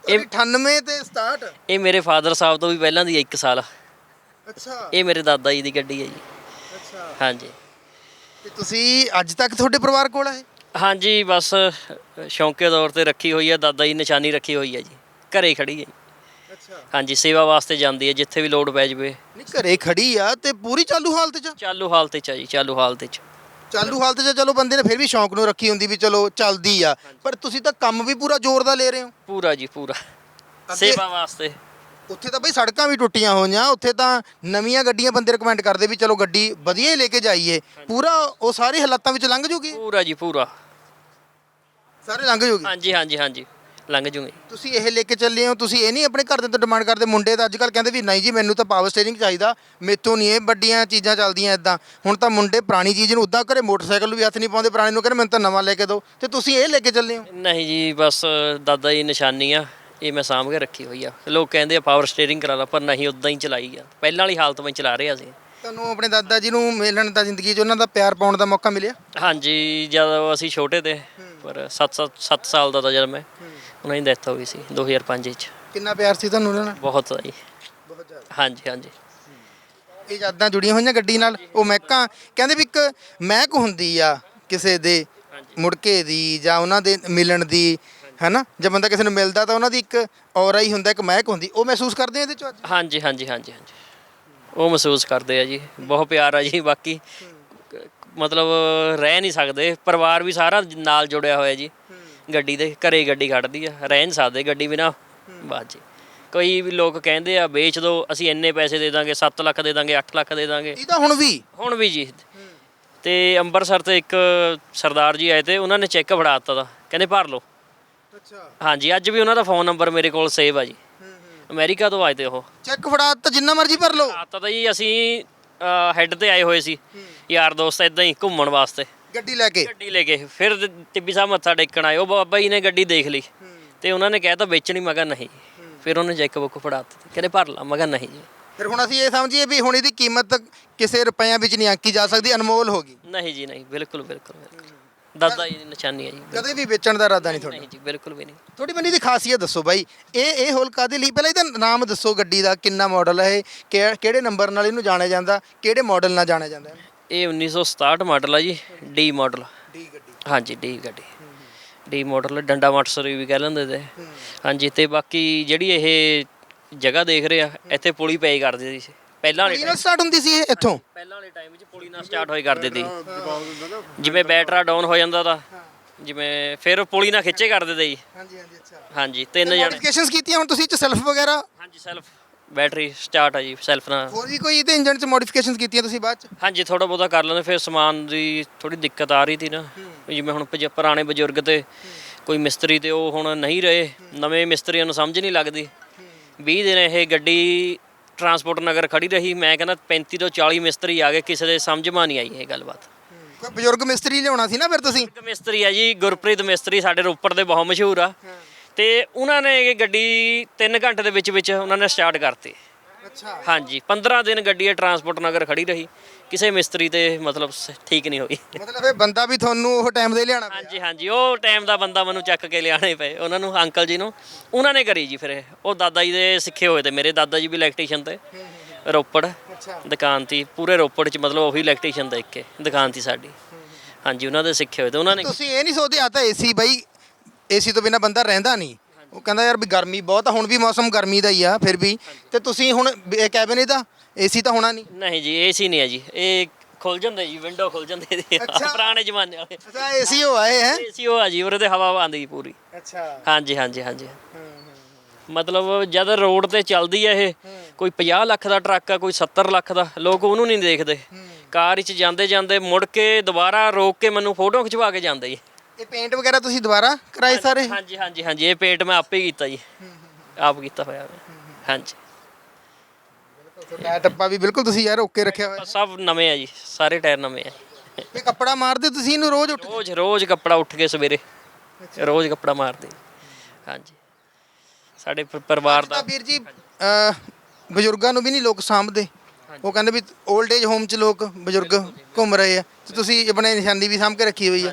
ਇਹ 98 ਤੇ 67 ਇਹ ਮੇਰੇ ਫਾਦਰ ਸਾਹਿਬ ਤੋਂ ਵੀ ਪਹਿਲਾਂ ਦੀ ਹੈ ਇੱਕ ਸਾਲ। ਅੱਛਾ। ਇਹ ਮੇਰੇ ਦਾਦਾ ਜੀ ਦੀ ਗੱਡੀ ਹੈ ਜੀ। ਅੱਛਾ। ਹਾਂਜੀ। ਤੇ ਤੁਸੀਂ ਅੱਜ ਤੱਕ ਤੁਹਾਡੇ ਪਰਿਵਾਰ ਕੋਲ ਹੈ ਹਾਂਜੀ ਬਸ ਸ਼ੌਂਕੇ ਤੌਰ ਤੇ ਰੱਖੀ ਹੋਈ ਹੈ ਦਾਦਾ ਜੀ ਨਿਸ਼ਾਨੀ ਰੱਖੀ ਹੋਈ ਹੈ ਜੀ। ਘਰੇ ਖੜੀ ਹੈ ਜੀ। ਹਾਂਜੀ ਸੇਵਾ ਵਾਸਤੇ ਜਾਂਦੀ ਹੈ ਜਿੱਥੇ ਵੀ ਲੋਡ ਪੈ ਜਵੇ। ਨਹੀਂ ਘਰੇ ਖੜੀ ਆ ਤੇ ਪੂਰੀ ਚਾਲੂ ਹਾਲਤ 'ਚ? ਚਾਲੂ ਹਾਲਤ 'ਚ ਆ ਜੀ ਚਾਲੂ ਹਾਲਤ 'ਚ। ਚਾਲੂ ਹਾਲਤ 'ਚ ਚਲੋ ਬੰਦੇ ਨੇ ਫਿਰ ਵੀ ਸ਼ੌਂਕ ਨੂੰ ਰੱਖੀ ਹੁੰਦੀ ਵੀ ਚਲੋ ਚੱਲਦੀ ਆ। ਪਰ ਤੁਸੀਂ ਤਾਂ ਕੰਮ ਵੀ ਪੂਰਾ ਜ਼ੋਰ ਦਾ ਲੈ ਰਹੇ ਹੋ। ਪੂਰਾ ਜੀ ਪੂਰਾ। ਅੱਗੇ- ਸੇਵਾ ਵਾਸਤੇ। ਉੱਥੇ ਤਾਂ ਬਈ ਸੜਕਾਂ ਵੀ ਟੁੱਟੀਆਂ ਹੋਈਆਂ ਉੱਥੇ ਤਾਂ ਨਵੀਆਂ ਗੱਡੀਆਂ ਬੰਦੇ ਰਿਕਮੈਂਡ ਕਰਦੇ ਵੀ ਚਲੋ ਗੱਡੀ ਵਧੀਆ ਹੀ ਲੈ ਕੇ ਜਾਈਏ। ਪੂਰਾ ਉਹ ਸਾਰੇ ਹਾਲਾਤਾਂ ਵਿੱਚ ਲੰਘ ਜੂਗੀ? ਪੂਰਾ ਜੀ ਪੂਰਾ। ਸਾਰੇ ਲੰਘ ਜੂਗੀ? ਹਾਂਜੀ ਹਾਂਜੀ ਹਾਂਜੀ। ਲੰਘ ਜੂਗੇ। ਤੁਸੀਂ ਇਹ ਲੈ ਕੇ ਚੱਲੇ ਹੋ ਤੁਸੀਂ ਇਹ ਨਹੀਂ ਆਪਣੇ ਘਰ ਦੇ ਤੋਂ ਡਿਮਾਂਡ ਕਰਦੇ ਮੁੰਡੇ ਤਾਂ ਅੱਜ ਕੱਲ ਕਹਿੰਦੇ ਵੀ ਨਹੀਂ ਜੀ ਮੈਨੂੰ ਤਾਂ ਪਾਵਰ ਸਟੀਅਰਿੰਗ ਚਾਹੀਦਾ ਮੇਤੋਂ ਨਹੀਂ ਇਹ ਵੱਡੀਆਂ ਚੀਜ਼ਾਂ ਚੱਲਦੀਆਂ ਇਦਾਂ ਹੁਣ ਤਾਂ ਮੁੰਡੇ ਪੁਰਾਣੀ ਚੀਜ਼ ਨੂੰ ਉਦਾਂ ਘਰੇ ਮੋਟਰਸਾਈਕਲ ਨੂੰ ਵੀ ਹੱਥ ਨਹੀਂ ਪਾਉਂਦੇ ਪੁਰਾਣੇ ਨੂੰ ਕਹਿੰਦੇ ਮੈਨੂੰ ਤਾਂ ਨਵਾਂ ਲੈ ਕੇ ਦਿਓ। ਤੇ ਤੁਸੀਂ ਇਹ ਲੈ ਕੇ ਚੱਲੇ ਹੋ? ਨਹੀਂ ਜੀ ਬਸ ਦਾਦਾ ਜੀ ਨਿਸ਼ਾਨੀ ਆ ਇਹ ਮੈਂ ਸਾਂਭ ਕੇ ਰੱਖੀ ਹੋਈ ਆ। ਲੋਕ ਕਹਿੰਦੇ ਆ ਪਾਵਰ ਸਟੀਅਰਿੰਗ ਕਰਾ ਲਾ ਪਰ ਨਹੀਂ ਉਦਾਂ ਹੀ ਚਲਾਈ ਆ। ਪਹਿਲਾਂ ਵਾਲੀ ਹਾਲਤ ਵਿੱਚ ਚਲਾ ਰਹੇ ਅਸੀਂ। ਤੁਹਾਨੂੰ ਆਪਣੇ ਦਾਦਾ ਜੀ ਨੂੰ ਮਿਲਣ ਦਾ ਜ਼ਿੰਦਗੀ 'ਚ ਉਹਨਾਂ ਦਾ ਪਿਆਰ ਪਾਉਣ ਦਾ ਮੌਕਾ ਮਿਲਿਆ? ਹਾਂਜੀ ਜਦੋਂ ਅਸੀਂ ਛੋਟੇ ਤੇ ਪਰ 7 7 ਸਾਲ ਦਾ ਤਾਂ ਜਦ ਮੈਂ ਉਹਨਾਂ ਦੀ ਡੈਥ ਹੋ ਗਈ ਸੀ 2005 ਵਿੱਚ। ਕਿੰਨਾ ਪਿਆਰ ਸੀ ਤੁਹਾਨੂੰ ਉਹਨਾਂ ਨਾਲ? ਬਹੁਤ ਆ ਜੀ। ਬਹੁਤ ਜ਼ਿਆਦਾ। ਹਾਂਜੀ ਹਾਂਜੀ। ਇਹ ਯਾਦਾਂ ਜੁੜੀਆਂ ਹੋਈਆਂ ਗੱਡੀ ਨਾਲ? ਉਹ ਮਹਿਕਾਂ ਕਹਿੰਦੇ ਵੀ ਇੱਕ ਮਹਿਕ ਹੁੰਦੀ ਆ ਕਿਸੇ ਦੇ ਮੁੜਕੇ ਦੀ ਜਾਂ ਉਹਨਾਂ ਦੇ ਮਿਲਣ ਦੀ ਹੈਨਾ? ਜੇ ਬੰਦਾ ਕਿਸੇ ਨੂੰ ਮਿਲਦਾ ਤਾਂ ਉਹਨਾਂ ਦੀ ਇੱਕ ਔਰਾ ਹੀ ਹੁੰਦਾ ਇੱਕ ਮਹਿਕ ਹੁੰਦੀ। ਉਹ ਮਹਿਸੂਸ ਕਰਦੇ ਆ ਇਹਦੇ ਚ ਅੱਜ? ਹਾਂਜੀ ਹਾਂਜੀ ਹਾਂਜੀ ਹਾਂਜੀ। ਉਹ ਮਹਿਸੂਸ ਕਰਦੇ ਆ ਜੀ। ਬਹੁਤ ਪਿਆਰ ਆ ਜੀ ਬਾਕੀ ਮਤਲਬ ਰਹਿ ਨਹੀਂ ਸਕਦੇ। ਪਰਿਵਾਰ ਵੀ ਸਾਰਾ ਨਾਲ ਜੁੜਿਆ ਹੋਇਆ ਜੀ। ਗੱਡੀ ਦੇ ਘਰੇ ਗੱਡੀ ਖੜਦੀ ਆ ਰਹਿ ਨਹੀਂ ਸਕਦੇ ਗੱਡੀ ਬਿਨਾ। ਬਾਅਦ ਜੀ। ਕੋਈ ਵੀ ਲੋਕ ਕਹਿੰਦੇ ਆ ਵੇਚ ਦਿਓ ਅਸੀਂ ਇੰਨੇ ਪੈਸੇ ਦੇ ਦਾਂਗੇ 7 ਲੱਖ ਦੇ ਦਾਂਗੇ 8 ਲੱਖ ਦੇ ਦਾਂਗੇ। ਇਹ ਤਾਂ ਹੁਣ ਵੀ? ਹੁਣ ਵੀ ਜੀ। ਤੇ ਅੰਮ੍ਰਿਤਸਰ ਤੇ ਇੱਕ ਸਰਦਾਰ ਜੀ ਆਏ ਤੇ ਉਹਨਾਂ ਨੇ ਚੈੱਕ ਫੜਾ ਦਿੱਤਾ ਦਾ ਕਹਿੰਦੇ ਭਰ ਲਓ। ਅੱਛਾ। ਹਾਂਜੀ ਅੱਜ ਵੀ ਉਹਨਾਂ ਦਾ ਫੋਨ ਨੰਬਰ ਮੇਰੇ ਕੋਲ ਸੇਵ ਆ ਜੀ। ਅਮਰੀਕਾ ਤੋਂ ਆਏ ਤੇ ਉਹ। ਚੈੱਕ ਫੜਾ ਤਾਂ ਜਿੰਨਾ ਮਰਜ਼ੀ ਭਰ ਲਓ। ਆਤਾ ਤਾਂ ਜੀ ਅਸੀਂ ਹੈੱਡ ਤੇ ਆਏ ਹੋਏ ਸੀ। ਯਾਰ ਦੋਸਤ ਇਦਾਂ ਹੀ ਘੁੰਮਣ ਵਾਸਤੇ। ਗੱਡੀ ਲੈ ਕੇ? ਗੱਡੀ ਲੈ ਕੇ। ਫਿਰ ਟਿੱਬੀ ਸਾਹਿਬ ਮੱਥਾ ਟੇਕਣ ਆਏ। ਉਹ ਬਾਬਾ ਜੀ ਨੇ ਗੱਡੀ ਦੇਖ ਲਈ। ਤੇ ਉਹਨਾਂ ਨੇ ਕਹਿਤਾ ਵੇਚਣੀ ਮੈਂ ਕਿਹਾ ਨਹੀਂ। ਫਿਰ ਉਹਨੇ ਚੈੱਕ ਬੁੱਕ ਫੜਾ ਦਿੱਤੀ। ਕਹਿੰਦੇ ਭਰ ਲਾ ਮੈਂ ਕਿਹਾ ਨਹੀਂ ਜੀ। ਫਿਰ ਹੁਣ ਅਸੀਂ ਇਹ ਸਮਝੀਏ ਵੀ ਹੁਣ ਇਹਦੀ ਕੀਮਤ ਕਿਸੇ ਰੁਪਈਆਂ ਵਿੱਚ ਨਹੀਂ ਆਂਕੀ ਜਾ ਸਕਦੀ ਅਨਮੋਲ ਹੋ ਗਈ। ਨਹੀਂ ਜੀ ਨਹੀਂ। ਬਿਲਕੁਲ ਬਿਲਕੁਲ ਬਿਲਕੁਲ। ਦਾਦਾ ਜੀ ਦੀ ਨਿਸ਼ਾਨੀ ਹੈ ਜੀ। ਕਦੇ ਵੀ ਵੇਚਣ ਦਾ ਇਰਾਦਾ ਨਹੀਂ ਤੁਹਾਡਾ ਨਹੀਂ ਜੀ ਬਿਲਕੁਲ ਵੀ ਨਹੀਂ। ਥੋੜੀ ਬੰਦੀ ਦੀ ਖਾਸੀਅਤ ਦੱਸੋ ਬਾਈ। ਇਹ ਇਹ ਹੋਲ ਕਾਦੇ ਲਈ? ਪਹਿਲਾਂ ਇਹਦਾ ਨਾਮ ਦੱਸੋ ਗੱਡੀ ਦਾ ਕਿੰਨਾ ਮਾਡਲ ਹੈ ਇਹ ਕਿਹੜੇ ਨੰਬਰ ਨਾਲ ਇਹਨੂੰ ਜਾਣਿਆ ਜਾਂਦਾ ਕਿਹੜੇ ਮਾਡਲ ਨਾਲ ਜਾਣਿਆ ਜਾਂਦਾ ਇਹ 1967 ਮਾਡਲ ਆ ਜੀ ਡੀ ਮਾਡਲ ਡੀ ਗੱਡੀ। ਹਾਂਜੀ ਡੀ ਗੱਡੀ। ਡੀ ਮਾਡਲ ਡੰਡਾ ਮਟਸਰੀ ਵੀ ਕਹਿ ਲੈਂਦੇ ਤੇ। ਹਾਂਜੀ ਤੇ ਬਾਕੀ ਜਿਹੜੀ ਇਹ ਜਗ੍ਹਾ ਦੇਖ ਰਹੇ ਆ ਇੱਥੇ ਪੁਲੀ ਪਈ ਕਰਦੇ ਸੀ। ਪਹਿਲਾਂ ਵਾਲੇ ਇਹਨੂੰ ਸਟਾਰਟ ਹੁੰਦੀ ਸੀ ਇੱਥੋਂ? ਪਹਿਲਾਂ ਵਾਲੇ ਟਾਈਮ ਵਿੱਚ ਪੁਲੀ ਨਾਲ ਸਟਾਰਟ ਹੋਈ ਕਰਦੇ ਸੀ ਜਿਵੇਂ ਬੈਟਰਾ ਡਾਊਨ ਹੋ ਜਾਂਦਾ ਤਾਂ ਜਿਵੇਂ ਫਿਰ ਪੁਲੀ ਨਾਲ ਖਿੱਚੇ ਕਰਦੇ ਤੇ ਜੀ। ਹਾਂਜੀ ਹਾਂਜੀ ਅੱਛਾ। ਹਾਂਜੀ ਤਿੰਨ ਜਣੇ। ਕੀਤੀਆਂ ਹੁਣ ਤੁਸੀਂ ਚ ਸੈਲਫ ਵਗੈਰਾ? ਹਾਂਜੀ ਸੈਲਫ ਬੈਟਰੀ ਸਟਾਰਟ ਆ ਜੀ ਸੈਲਫ ਨਾਲ। ਹੋਰ ਵੀ ਕੋਈ ਇਹਦੇ ਇੰਜਨ ਚ ਮੋਡੀਫਿਕੇਸ਼ਨਸ ਕੀਤੀਆਂ ਤੁਸੀਂ ਬਾਅਦ ਚ? ਹਾਂਜੀ ਥੋੜਾ ਬਹੁਤਾ ਕਰ ਲੈਂਦੇ ਫਿਰ ਸਮਾਨ ਦੀ ਥੋੜੀ ਦਿੱਕਤ ਆ ਰਹੀ ਸੀ ਨਾ। ਜਿਵੇਂ ਹੁਣ ਪਜ- ਪੁਰਾਣੇ ਬਜ਼ੁਰਗ ਤੇ ਕੋਈ ਮਿਸਤਰੀ ਤੇ ਉਹ ਹੁਣ ਨਹੀਂ ਰਹੇ ਨਵੇਂ ਮਿਸਤਰੀਆਂ ਨੂੰ ਸਮਝ ਨਹੀਂ ਲੱਗਦੀ। 20 ਦਿਨ ਇਹ ਗੱਡੀ ਟਰਾਂਸਪੋਰਟ ਨਗਰ ਖੜੀ ਰਹੀ ਮੈਂ ਕਹਿੰਦਾ 35 ਤੋਂ 40 ਮਿਸਤਰੀ ਆ ਗਏ ਕਿਸੇ ਦੇ ਸਮਝ ਮਾ ਨਹੀਂ ਆਈ ਇਹ ਗੱਲਬਾਤ ਕੋਈ ਬਜ਼ੁਰਗ ਮਿਸਤਰੀ ਲਿਆਉਣਾ ਸੀ ਨਾ ਫਿਰ ਤੁਸੀਂ? ਇੱਕ ਮਿਸਤਰੀ ਆ ਜੀ ਗੁਰਪ੍ਰੀਤ ਮਿਸਤਰੀ ਸਾਡੇ ਰੋਪੜ ਦੇ ਬਹੁਤ ਮਸ਼ਹੂਰ ਆ। ਤੇ ਉਹਨਾਂ ਨੇ ਇਹ ਗੱਡੀ 3 ਘੰਟੇ ਦੇ ਵਿੱਚ ਵਿੱਚ ਉਹਨਾਂ ਨੇ ਸਟਾਰਟ ਕਰਤੀ। ਅੱਛਾ। ਹਾਂਜੀ 15 ਦਿਨ ਗੱਡੀ ਇਹ ਟਰਾਂਸਪੋਰਟ ਨਗਰ ਖੜੀ ਰਹੀ। ਕਿਸੇ ਮਿਸਤਰੀ ਤੇ ਮਤਲਬ ਸ- ਠੀਕ ਨਹੀਂ ਹੋਈ। ਮਤਲਬ ਇਹ ਬੰਦਾ ਵੀ ਤੁਹਾਨੂੰ ਉਹ ਟਾਈਮ ਦੇ ਲਿਆਣਾ ਹਾਂਜੀ ਹਾਂਜੀ ਉਹ ਟਾਈਮ ਦਾ ਬੰਦਾ ਮੈਨੂੰ ਚੱਕ ਕੇ ਲਿਆਣੇ ਪਏ। ਉਹਨਾਂ ਨੂੰ ਅੰਕਲ ਜੀ ਨੂੰ ਉਹਨਾਂ ਨੇ ਕਰੀ ਜੀ ਫਿਰ ਇਹ। ਉਹ ਦਾਦਾ ਜੀ ਦੇ ਸਿੱਖੇ ਹੋਏ ਤੇ ਮੇਰੇ ਦਾਦਾ ਜੀ ਵੀ ਇਲੈਕਟ੍ਰੀਸ਼ੀਅਨ ਤੇ। ਰੋਪੜ ਦੁਕਾਨ ਤੀ ਪੂਰੇ ਰੋਪੜ ਚ ਮਤਲਬ ਉਹੀ ਇਲੈਕਟ੍ਰੀਸ਼ੀਅਨ ਦਾ ਇੱਕੇ ਦੁਕਾਨ ਤੀ ਸਾਡੀ। ਹਾਂਜੀ ਉਹਨਾਂ ਦੇ ਸਿੱਖੇ ਹੋਏ ਤੇ ਉਹਨਾਂ ਨੇ ਤੁਸੀਂ ਇਹ ਨਹੀਂ ਸੋਚਦੇ ਆ ਤਾਂ ਏਸੀ ਬਾਈ ਏਸੀ ਤੋਂ ਬਿਨਾ ਬੰਦਾ ਰਹਿੰਦਾ ਨਹੀਂ। ਉਹ ਕਹਿੰਦਾ ਯਾਰ ਵੀ ਗਰਮੀ ਬਹੁਤ ਆ ਹੁਣ ਵੀ ਮੌਸਮ ਗਰਮੀ ਦਾ ਹੀ ਆ ਫਿਰ ਵੀ। ਤੇ ਤੁਸੀਂ ਹੁਣ ਕੈਬਨ ਇਹਦਾ ਏਸੀ ਤਾਂ ਹੋਣਾ ਨਹੀਂ? ਨਹੀਂ ਜੀ ਏਸੀ ਨਹੀਂ ਹੈ ਜੀ। ਇਹ ਖੁੱਲ ਜਾਂਦੇ ਜੀ ਵਿੰਡੋ ਖੁੱਲ ਜਾਂਦੇ ਅੱਛਾ। ਪੁਰਾਣੇ ਜ਼ਮਾਨੇ ਵਾਲੇ। ਅੱਛਾ ਏਸੀ ਹੋ ਆਏ ਹੈ? ਏਸੀ ਉਹ ਆ ਜੀ ਉਹਦੇ ਤੇ ਹਵਾ ਆਉਂਦੀ ਪੂਰੀ। ਅੱਛਾ। ਹਾਂਜੀ ਹਾਂਜੀ ਹਾਂਜੀ। ਮਤਲਬ ਜਦ ਰੋਡ ਤੇ ਚੱਲਦੀ ਹੈ ਇਹ ਕੋਈ 50 ਲੱਖ ਦਾ ਟਰੱਕ ਆ ਕੋਈ 70 ਲੱਖ ਦਾ ਲੋਕ ਉਹਨੂੰ ਨਹੀਂ ਦੇਖਦੇ। ਕਾਰ ਵਿੱਚ ਜਾਂਦੇ ਜਾਂਦੇ ਮੁੜ ਕੇ ਦੁਬਾਰਾ ਰੋਕ ਕੇ ਮੈਨੂੰ ਫੋਟੋ ਖਿਚਵਾ ਕੇ ਜਾਂਦੇ ਜੀ। ਇਹ ਪੇਂਟ ਵਗੈਰਾ ਤੁਸੀਂ ਦੁਬਾਰਾ ਕਰਾਏ ਸਾਰੇ? ਹਾਂਜੀ ਹਾਂਜੀ ਹਾਂਜੀ ਇਹ ਪੇਂਟ ਮੈਂ ਆਪੇ ਕੀਤਾ ਜੀ। ਆਪ ਕੀਤਾ ਹੋਇਆ। ਹਾਂਜੀ। ਟਾਇਰ ਟੱਪਾ ਵੀ ਬਿਲਕੁਲ ਤੁਸੀਂ ਯਾਰ ਓਕੇ ਰੱਖਿਆ ਹੋਇਆ। ਸਭ ਨਵੇਂ ਆ ਜੀ ਸਾਰੇ ਟਾਇਰ ਨਵੇਂ ਆ ਇਹ ਕੱਪੜਾ ਮਾਰਦੇ ਤੁਸੀਂ ਇਹਨੂੰ ਰੋਜ਼ ਉੱਠ ਰੋਜ਼ ਰੋਜ਼ ਕੱਪੜਾ ਉੱਠ ਕੇ ਸਵੇਰੇ। ਰੋਜ਼ ਕੱਪੜਾ ਮਾਰਦੇ। ਹਾਂਜੀ। ਸਾਡੇ ਪਰਿਵਾਰ ਦਾ ਤਾਂ ਵੀਰ ਜੀ ਬਜ਼ੁਰਗਾਂ ਨੂੰ ਵੀ ਨਹੀਂ ਲੋਕ ਸਾਂਭਦੇ। ਉਹ ਕਹਿੰਦੇ ਵੀ 올ਡ ਏਜ ਹੋਮ 'ਚ ਲੋਕ ਬਜ਼ੁਰਗ ਘੁੰਮ ਰਹੇ ਆ। ਤੇ ਤੁਸੀਂ ਆਪਣੇ ਨਿਸ਼ਾਨੀ ਵੀ ਸਾਂਭ ਕੇ ਰੱਖੀ ਹੋਈ ਆ।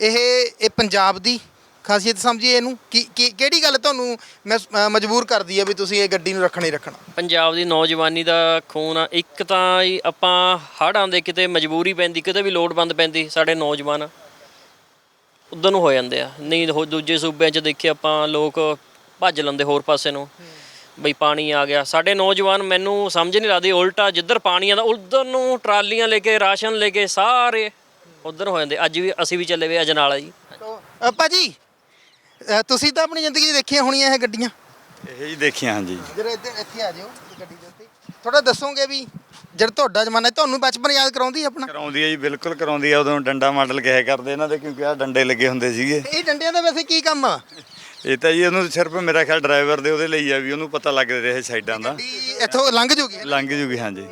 ਇਹ ਇਹ ਪੰਜਾਬ ਦੀ ਖਾਸੀਅਤ ਸਮਝੀਏ ਇਹਨੂੰ? ਕੀ ਕੀ- ਕਿਹੜੀ ਗੱਲ ਤੁਹਾਨੂੰ ਮੈਂ ਅਹ, ਮਜਬੂਰ ਕਰਦੀ ਆ ਵੀ ਤੁਸੀਂ ਇਹ ਗੱਡੀ ਨੂੰ ਰੱਖਣਾ ਹੀ ਰੱਖਣਾ? ਪੰਜਾਬ ਦੀ ਨੌਜਵਾਨੀ ਦਾ ਖੂਨ ਆ। ਇੱਕ ਤਾਂ ਹੀ ਆਪਾਂ ਹੜ੍ਹ ਆਉਂਦੇ ਕਿਤੇ ਮਜਬੂਰੀ ਪੈਂਦੀ ਕਿਤੇ ਵੀ ਲੋੜ ਬੰਦ ਪੈਂਦੀ ਸਾਡੇ ਨੌਜਵਾਨ ਉੱਧਰ ਨੂੰ ਹੋ ਜਾਂਦੇ ਆ। ਨਹੀਂ ਹੋ ਦੂਜੇ ਸੂਬਿਆਂ 'ਚ ਦੇਖੇ ਆਪਾਂ ਲੋਕ ਭੱਜ ਲੈਂਦੇ ਹੋਰ ਪਾਸੇ ਨੂੰ। ਬਈ ਪਾਣੀ ਆ ਗਿਆ। ਸਾਡੇ ਨੌਜਵਾਨ ਮੈਨੂੰ ਸਮਝ ਨਹੀਂ ਲੱਗਦੀ ਉਲਟਾ ਜਿੱਧਰ ਪਾਣੀ ਆਉਂਦਾ ਉਧਰ ਨੂੰ ਟਰਾਲੀਆਂ ਲੈ ਕੇ ਰਾਸ਼ਨ ਲੈ ਕੇ ਸਾਰੇ ਉਧਰ ਹੋ ਜਾਂਦੇ। ਅੱਜ ਵੀ ਅਸੀਂ ਵੀ ਚੱਲੇ ਵੇ ਅਜਨਾਲਾ ਜੀ। ਭਾਜੀ ਤੁਸੀਂ ਤਾਂ ਆਪਣੀ ਜ਼ਿੰਦਗੀ 'ਚ ਦੇਖੀਆਂ ਹੋਣੀਆਂ ਇਹ ਗੱਡੀਆਂ? ਇਹ ਹੀ ਦੇਖੀਆਂ ਹਾਂਜੀ। ਜਰਾ ਇੱਧਰ ਇੱਥੇ ਆ ਜਾਓ ਗੱਡੀ ਦੇ ਉੱਤੇ। ਥੋੜਾ ਦੱਸੋਗੇ ਵੀ ਜਦ ਤੁਹਾਡਾ ਜ਼ਮਾਨਾ ਤੁਹਾਨੂੰ ਬਚਪਨ ਯਾਦ ਕਰਾਉਂਦੀ ਆਪਣਾ? ਕਰਾਉਂਦੀ ਹੈ ਜੀ ਬਿਲਕੁਲ ਕਰਾਉਂਦੀ ਹੈ। ਉਦੋਂ ਡੰਡਾ ਮਾਡਲ ਕਿਹਾ ਕਰਦੇ ਇਹਨਾਂ ਦੇ ਕਿਉਂਕਿ ਆ ਡੰਡੇ ਲੱਗੇ ਹੁੰਦੇ ਸੀਗੇ। ਇਹ ਡੰਡਿਆਂ ਦਾ ਵੈਸੇ ਕੀ ਕੰਮ ਆ? ਇਹ ਤਾਂ ਜੀ ਉਹਨੂੰ ਸਿਰਫ ਮੇਰਾ ਖਿਆਲ ਡਰਾਈਵਰ ਦੇ ਉਹਦੇ ਲਈ ਆ ਵੀ ਉਹਨੂੰ ਪਤਾ ਲੱਗ ਰਿਹਾ ਸਾਈਡਾਂ ਦਾ। ਵੀ ਇੱਥੋਂ ਲੰਘ ਜੂਗੀ। ਲੰਘ ਜੂਗੀ ਹਾਂਜੀ।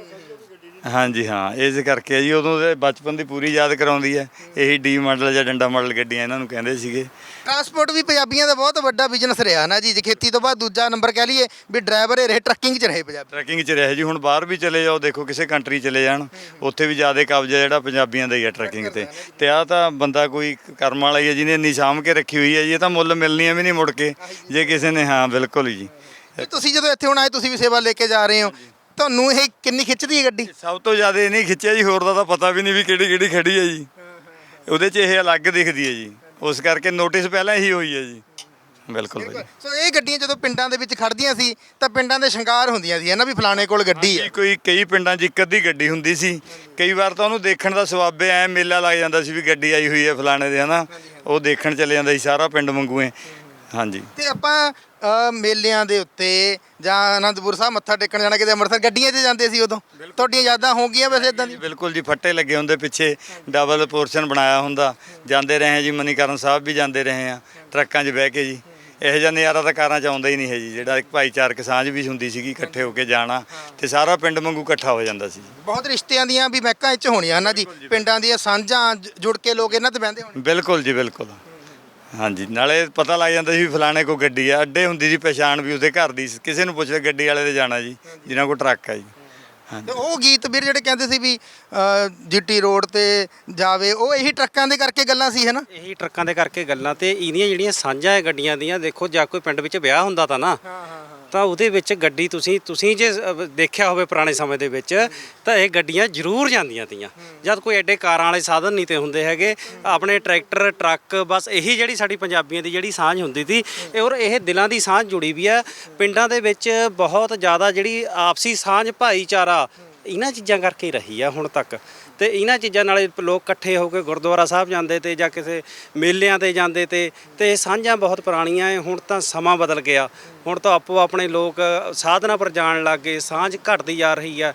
ਹਾਂਜੀ ਹਾਂ। ਇਸ ਕਰਕੇ ਜੀ ਉਦੋਂ ਦੇ ਬਚਪਨ ਦੀ ਪੂਰੀ ਯਾਦ ਕਰਾਉਂਦੀ ਹੈ ਇਹੀ ਡੀ ਮਾਡਲ ਜਾਂ ਡੰਡਾ ਮਾਡਲ ਗੱਡੀਆਂ ਇਹਨਾਂ ਨੂੰ ਕਹਿੰਦੇ ਸੀਗੇ। ਟਰਾਂਸਪੋਰਟ ਵੀ ਪੰਜਾਬੀਆਂ ਦਾ ਬਹੁਤ ਵੱਡਾ ਬਿਜ਼ਨਸ ਰਿਹਾ ਨਾ ਜੀ? ਜੇ ਖੇਤੀ ਤੋਂ ਬਾਅਦ ਦੂਜਾ ਨੰਬਰ ਕਹਿ ਲਈਏ ਵੀ ਡਰਾਈਵਰ ਇਹ ਰਹੇ ਟਰੱਕਿੰਗ 'ਚ ਰਹੇ ਪੰਜਾਬੀ। ਟਰੈਕਿੰਗ 'ਚ ਰਹੇ ਜੀ ਹੁਣ ਬਾਹਰ ਵੀ ਚਲੇ ਜਾਓ ਦੇਖੋ ਕਿਸੇ ਕੰਟਰੀ ਚਲੇ ਜਾਣ ਉੱਥੇ ਵੀ ਜ਼ਿਆਦਾ ਕਬਜ਼ਾ ਜਿਹੜਾ ਪੰਜਾਬੀਆਂ ਦਾ ਹੀ ਹੈ ਟਰੈਕਿੰਗ ਤੇ। ਤੇ ਆ ਤਾਂ ਬੰਦਾ ਕੋਈ ਕਰਮ ਵਾਲਾ ਹੀ ਹੈ ਜਿਹਨੇ ਇੰਨੀ ਸਾਂਭ ਕੇ ਰੱਖੀ ਹੋਈ ਹੈ ਜੀ ਇਹ ਤਾਂ ਮੁੱਲ ਮਿਲਣੀਆਂ ਵੀ ਨਹੀਂ ਮੁੜ ਕੇ ਜੇ ਕਿਸੇ ਨੇ ਹਾਂ ਬਿਲਕੁਲ ਜੀ। ਵੀ ਤੁਸੀਂ ਜਦੋਂ ਇੱਥੇ ਹੁਣ ਆਏ ਤੁਸੀਂ ਵੀ ਸੇਵਾ ਲੈ ਕੇ ਜਾ ਰਹੇ ਹੋ। ਤੁਹਾਨੂੰ ਇਹ ਕਿੰਨੀ ਖਿੱਚਦੀ ਹੈ ਗੱਡੀ? ਸਭ ਤੋਂ ਜ਼ਿਆਦਾ ਇਹ ਨਹੀਂ ਖਿੱਚਿਆ ਜੀ ਹੋਰ ਦਾ ਤਾਂ ਪਤਾ ਵੀ ਨਹੀਂ ਵੀ ਕਿਹੜੀ ਕਿਹੜੀ ਖੜੀ ਹੈ ਜੀ। ਉਹਦੇ 'ਚ ਇਹ ਅਲੱਗ ਦਿਖਦੀ ਹੈ ਜੀ। ਉਸ ਕਰਕੇ ਨੋਟਿਸ ਪਹਿਲਾਂ ਹੀ ਹੋਈ ਹੈ ਜੀ। ਬਿਲਕੁਲ ਭਾਈ ਸੋ ਇਹ ਗੱਡੀਆਂ ਜਦੋਂ ਪਿੰਡਾਂ ਦੇ ਵਿੱਚ ਖੜਦੀਆਂ ਸੀ ਤਾਂ ਪਿੰਡਾਂ ਦੇ ਸ਼ਿੰਗਾਰ ਹੁੰਦੀਆਂ ਸੀ ਹੈ ਨਾ ਵੀ ਫਲਾਣੇ ਕੋਲ ਗੱਡੀ ਹੈ। ਕੋਈ ਕਈ ਪਿੰਡਾਂ 'ਚ ਇੱਕ ਅੱਧੀ ਗੱਡੀ ਹੁੰਦੀ ਸੀ। ਕਈ ਵਾਰ ਤਾਂ ਉਹਨੂੰ ਦੇਖਣ ਦਾ ਸਵਾਬੇ ਐ ਮੇਲਾ ਲੱਗ ਜਾਂਦਾ ਸੀ ਵੀ ਗੱਡੀ ਆਈ ਹੋਈ ਹੈ ਫਲਾਣੇ ਦੇ ਹਨਾ ਉਹ ਦੇਖਣ ਚਲੇ ਜਾਂਦਾ ਸੀ ਸਾਰਾ ਪਿੰਡ ਵਾਂਗੂਏ ਹਾਂਜੀ। ਤੇ ਆਪਾਂ ਮੇਲਿਆਂ ਦੇ ਉੱਤੇ ਜਾਂ ਅਨੰਦਪੁਰ ਸਾਹਿਬ ਮੱਥਾ ਟੇਕਣ ਜਾਣਾ ਕਿਤੇ ਅੰਮ੍ਰਿਤਸਰ ਗੱਡੀਆਂ 'ਚ ਜਾਂਦੇ ਸੀ ਉਦੋਂ? ਤੁਹਾਡੀਆਂ ਯਾਦਾਂ ਹੋ ਗਈਆਂ ਵੈਸੇ ਇਦਾਂ ਦੀ ਬਿਲਕੁਲ ਜੀ ਫੱਟੇ ਲੱਗੇ ਹੁੰਦੇ ਪਿੱਛੇ ਡਬਲ ਪੋਰਸ਼ਨ ਬਣਾਇਆ ਹੁੰਦਾ। ਜਾਂਦੇ ਰਹੇ ਜੀ ਮਨੀਕਰਨ ਸਾਹਿਬ ਵੀ ਜਾਂਦੇ ਰਹੇ ਆ ਟਰੱਕਾਂ 'ਚ ਬਹਿ ਕੇ ਜੀ। ਇਹੋ ਜਿਹਾ ਨਜ਼ਾਰਾ ਤਾਂ ਕਾਰਾਂ 'ਚ ਆਉਂਦਾ ਹੀ ਨਹੀਂ ਹੈ ਜੀ ਜਿਹੜਾ ਇੱਕ ਭਾਈਚਾਰਕ ਸਾਂਝ ਵੀ ਹੁੰਦੀ ਸੀਗੀ ਇਕੱਠੇ ਹੋ ਕੇ ਜਾਣਾ ਤੇ ਸਾਰਾ ਪਿੰਡ ਵਾਂਗੂ ਇਕੱਠਾ ਹੋ ਜਾਂਦਾ ਸੀ। ਬਹੁਤ ਰਿਸ਼ਤਿਆਂ ਦੀਆਂ ਵੀ ਮਹਿਕਾਂ ਇੱਚ ਹੋਣੀਆਂ ਨਾ ਜੀ? ਪਿੰਡਾਂ ਦੀਆਂ ਸਾਂਝਾਂ ਜ- ਜੁੜ ਕੇ ਲੋਕ ਇਹਨਾਂ ਤੇ ਬਹਿੰਦੇ ਹੋਣੇ। ਬਿਲਕੁਲ ਜੀ ਬਿਲਕੁਲ। ਹਾਂਜੀ ਨਾਲੇ ਪਤਾ ਲੱਗ ਜਾਂਦਾ ਸੀ ਵੀ ਫਲਾਣੇ ਕੋ ਗੱਡੀ ਆ। ਅੱਡੇ ਹੁੰਦੀ ਸੀ ਪਛਾਣ ਵੀ ਉਹਦੇ ਘਰ ਦੀ। ਸੀ। ਕਿਸੇ ਨੂੰ ਪੁੱਛਦੇ ਗੱਡੀ ਵਾਲੇ ਦੇ ਜਾਣਾ ਜੀ ਜਿਨ੍ਹਾਂ ਕੋ ਟਰੱਕ ਆ ਜੀ। ਹਾਂਜੀ ਤੇ ਉਹ ਗੀਤ ਵੀਰ ਜਿਹੜੇ ਕਹਿੰਦੇ ਸੀ ਵੀ ਜੀਟੀ ਰੋਡ ਤੇ ਜਾਵੇ ਉਹ ਇਹੀ ਟਰੱਕਾਂ ਦੇ ਕਰਕੇ ਗੱਲਾਂ ਸੀ ਹੈ ਨਾ ਇਹੀ ਟਰੱਕਾਂ ਦੇ ਕਰਕੇ ਗੱਲਾਂ ਤੇ ਇਹਦੀਆਂ ਜਿਹੜੀਆਂ ਸਾਂਝਾਂ ਹੈ ਗੱਡੀਆਂ ਦੀਆਂ ਦੇਖੋ ਜਾਂ ਕੋਈ ਪਿੰਡ ਵਿੱਚ ਵਿਆਹ ਹੁੰਦਾ ਤਾਂ ਨਾ ਤਾਂ ਉਹਦੇ ਵਿੱਚ ਗੱਡੀ ਤੁਸੀਂ ਤੁਸੀਂ ਜੇ ਦੇਖਿਆ ਹੋਵੇ ਪੁਰਾਣੇ ਸਮੇਂ ਦੇ ਵਿੱਚ, ਤਾਂ ਇਹ ਗੱਡੀਆਂ ਜ਼ਰੂਰ ਜਾਂਦੀਆਂ ਤੀਆਂ। ਜਦ ਕੋਈ ਐਡੇ ਕਾਰਾਂ ਵਾਲੇ ਸਾਧਨ ਨਹੀਂ ਤੇ ਹੁੰਦੇ ਹੈਗੇ, ਆਪਣੇ ਟਰੈਕਟਰ, ਟਰੱਕ, ਬਸ ਇਹੀ ਜਿਹੜੀ ਸਾਡੀ ਪੰਜਾਬੀਆਂ ਦੀ ਜਿਹੜੀ ਸਾਂਝ ਹੁੰਦੀ ਸੀ ਔਰ ਇਹ ਦਿਲਾਂ ਦੀ ਸਾਂਝ ਜੁੜੀ ਵੀ ਆ। ਪਿੰਡਾਂ ਦੇ ਵਿੱਚ ਬਹੁਤ ਜ਼ਿਆਦਾ ਜਿਹੜੀ ਆਪਸੀ ਸਾਂਝ, ਭਾਈਚਾਰਾ, ਇਹਨਾਂ ਚੀਜ਼ਾਂ ਕਰਕੇ ਰਹੀ ਆ ਹੁਣ ਤੱਕ। ਤੇ ਇਹਨਾਂ ਚੀਜ਼ਾਂ ਨਾਲ ਲੋਕ ਇਕੱਠੇ ਹੋ ਕੇ ਗੁਰਦੁਆਰਾ ਸਾਹਿਬ ਜਾਂਦੇ ਤੇ ਜਾਂ ਕਿਸੇ ਮੇਲਿਆਂ ਤੇ ਜਾਂਦੇ ਤੇ ਤੇ ਇਹ ਸਾਂਝਾਂ ਬਹੁਤ ਪੁਰਾਣੀਆਂ ਐ, ਹੁਣ ਤਾਂ ਸਮਾਂ ਬਦਲ ਗਿਆ। ਹੁਣ ਤਾਂ ਆਪੋ ਆਪਣੇ ਲੋਕ ਸਾਧਨਾ ਪਰ ਜਾਣ ਲੱਗ ਗਏ, ਸਾਂਝ ਘਟਦੀ ਜਾ ਰਹੀ ਆ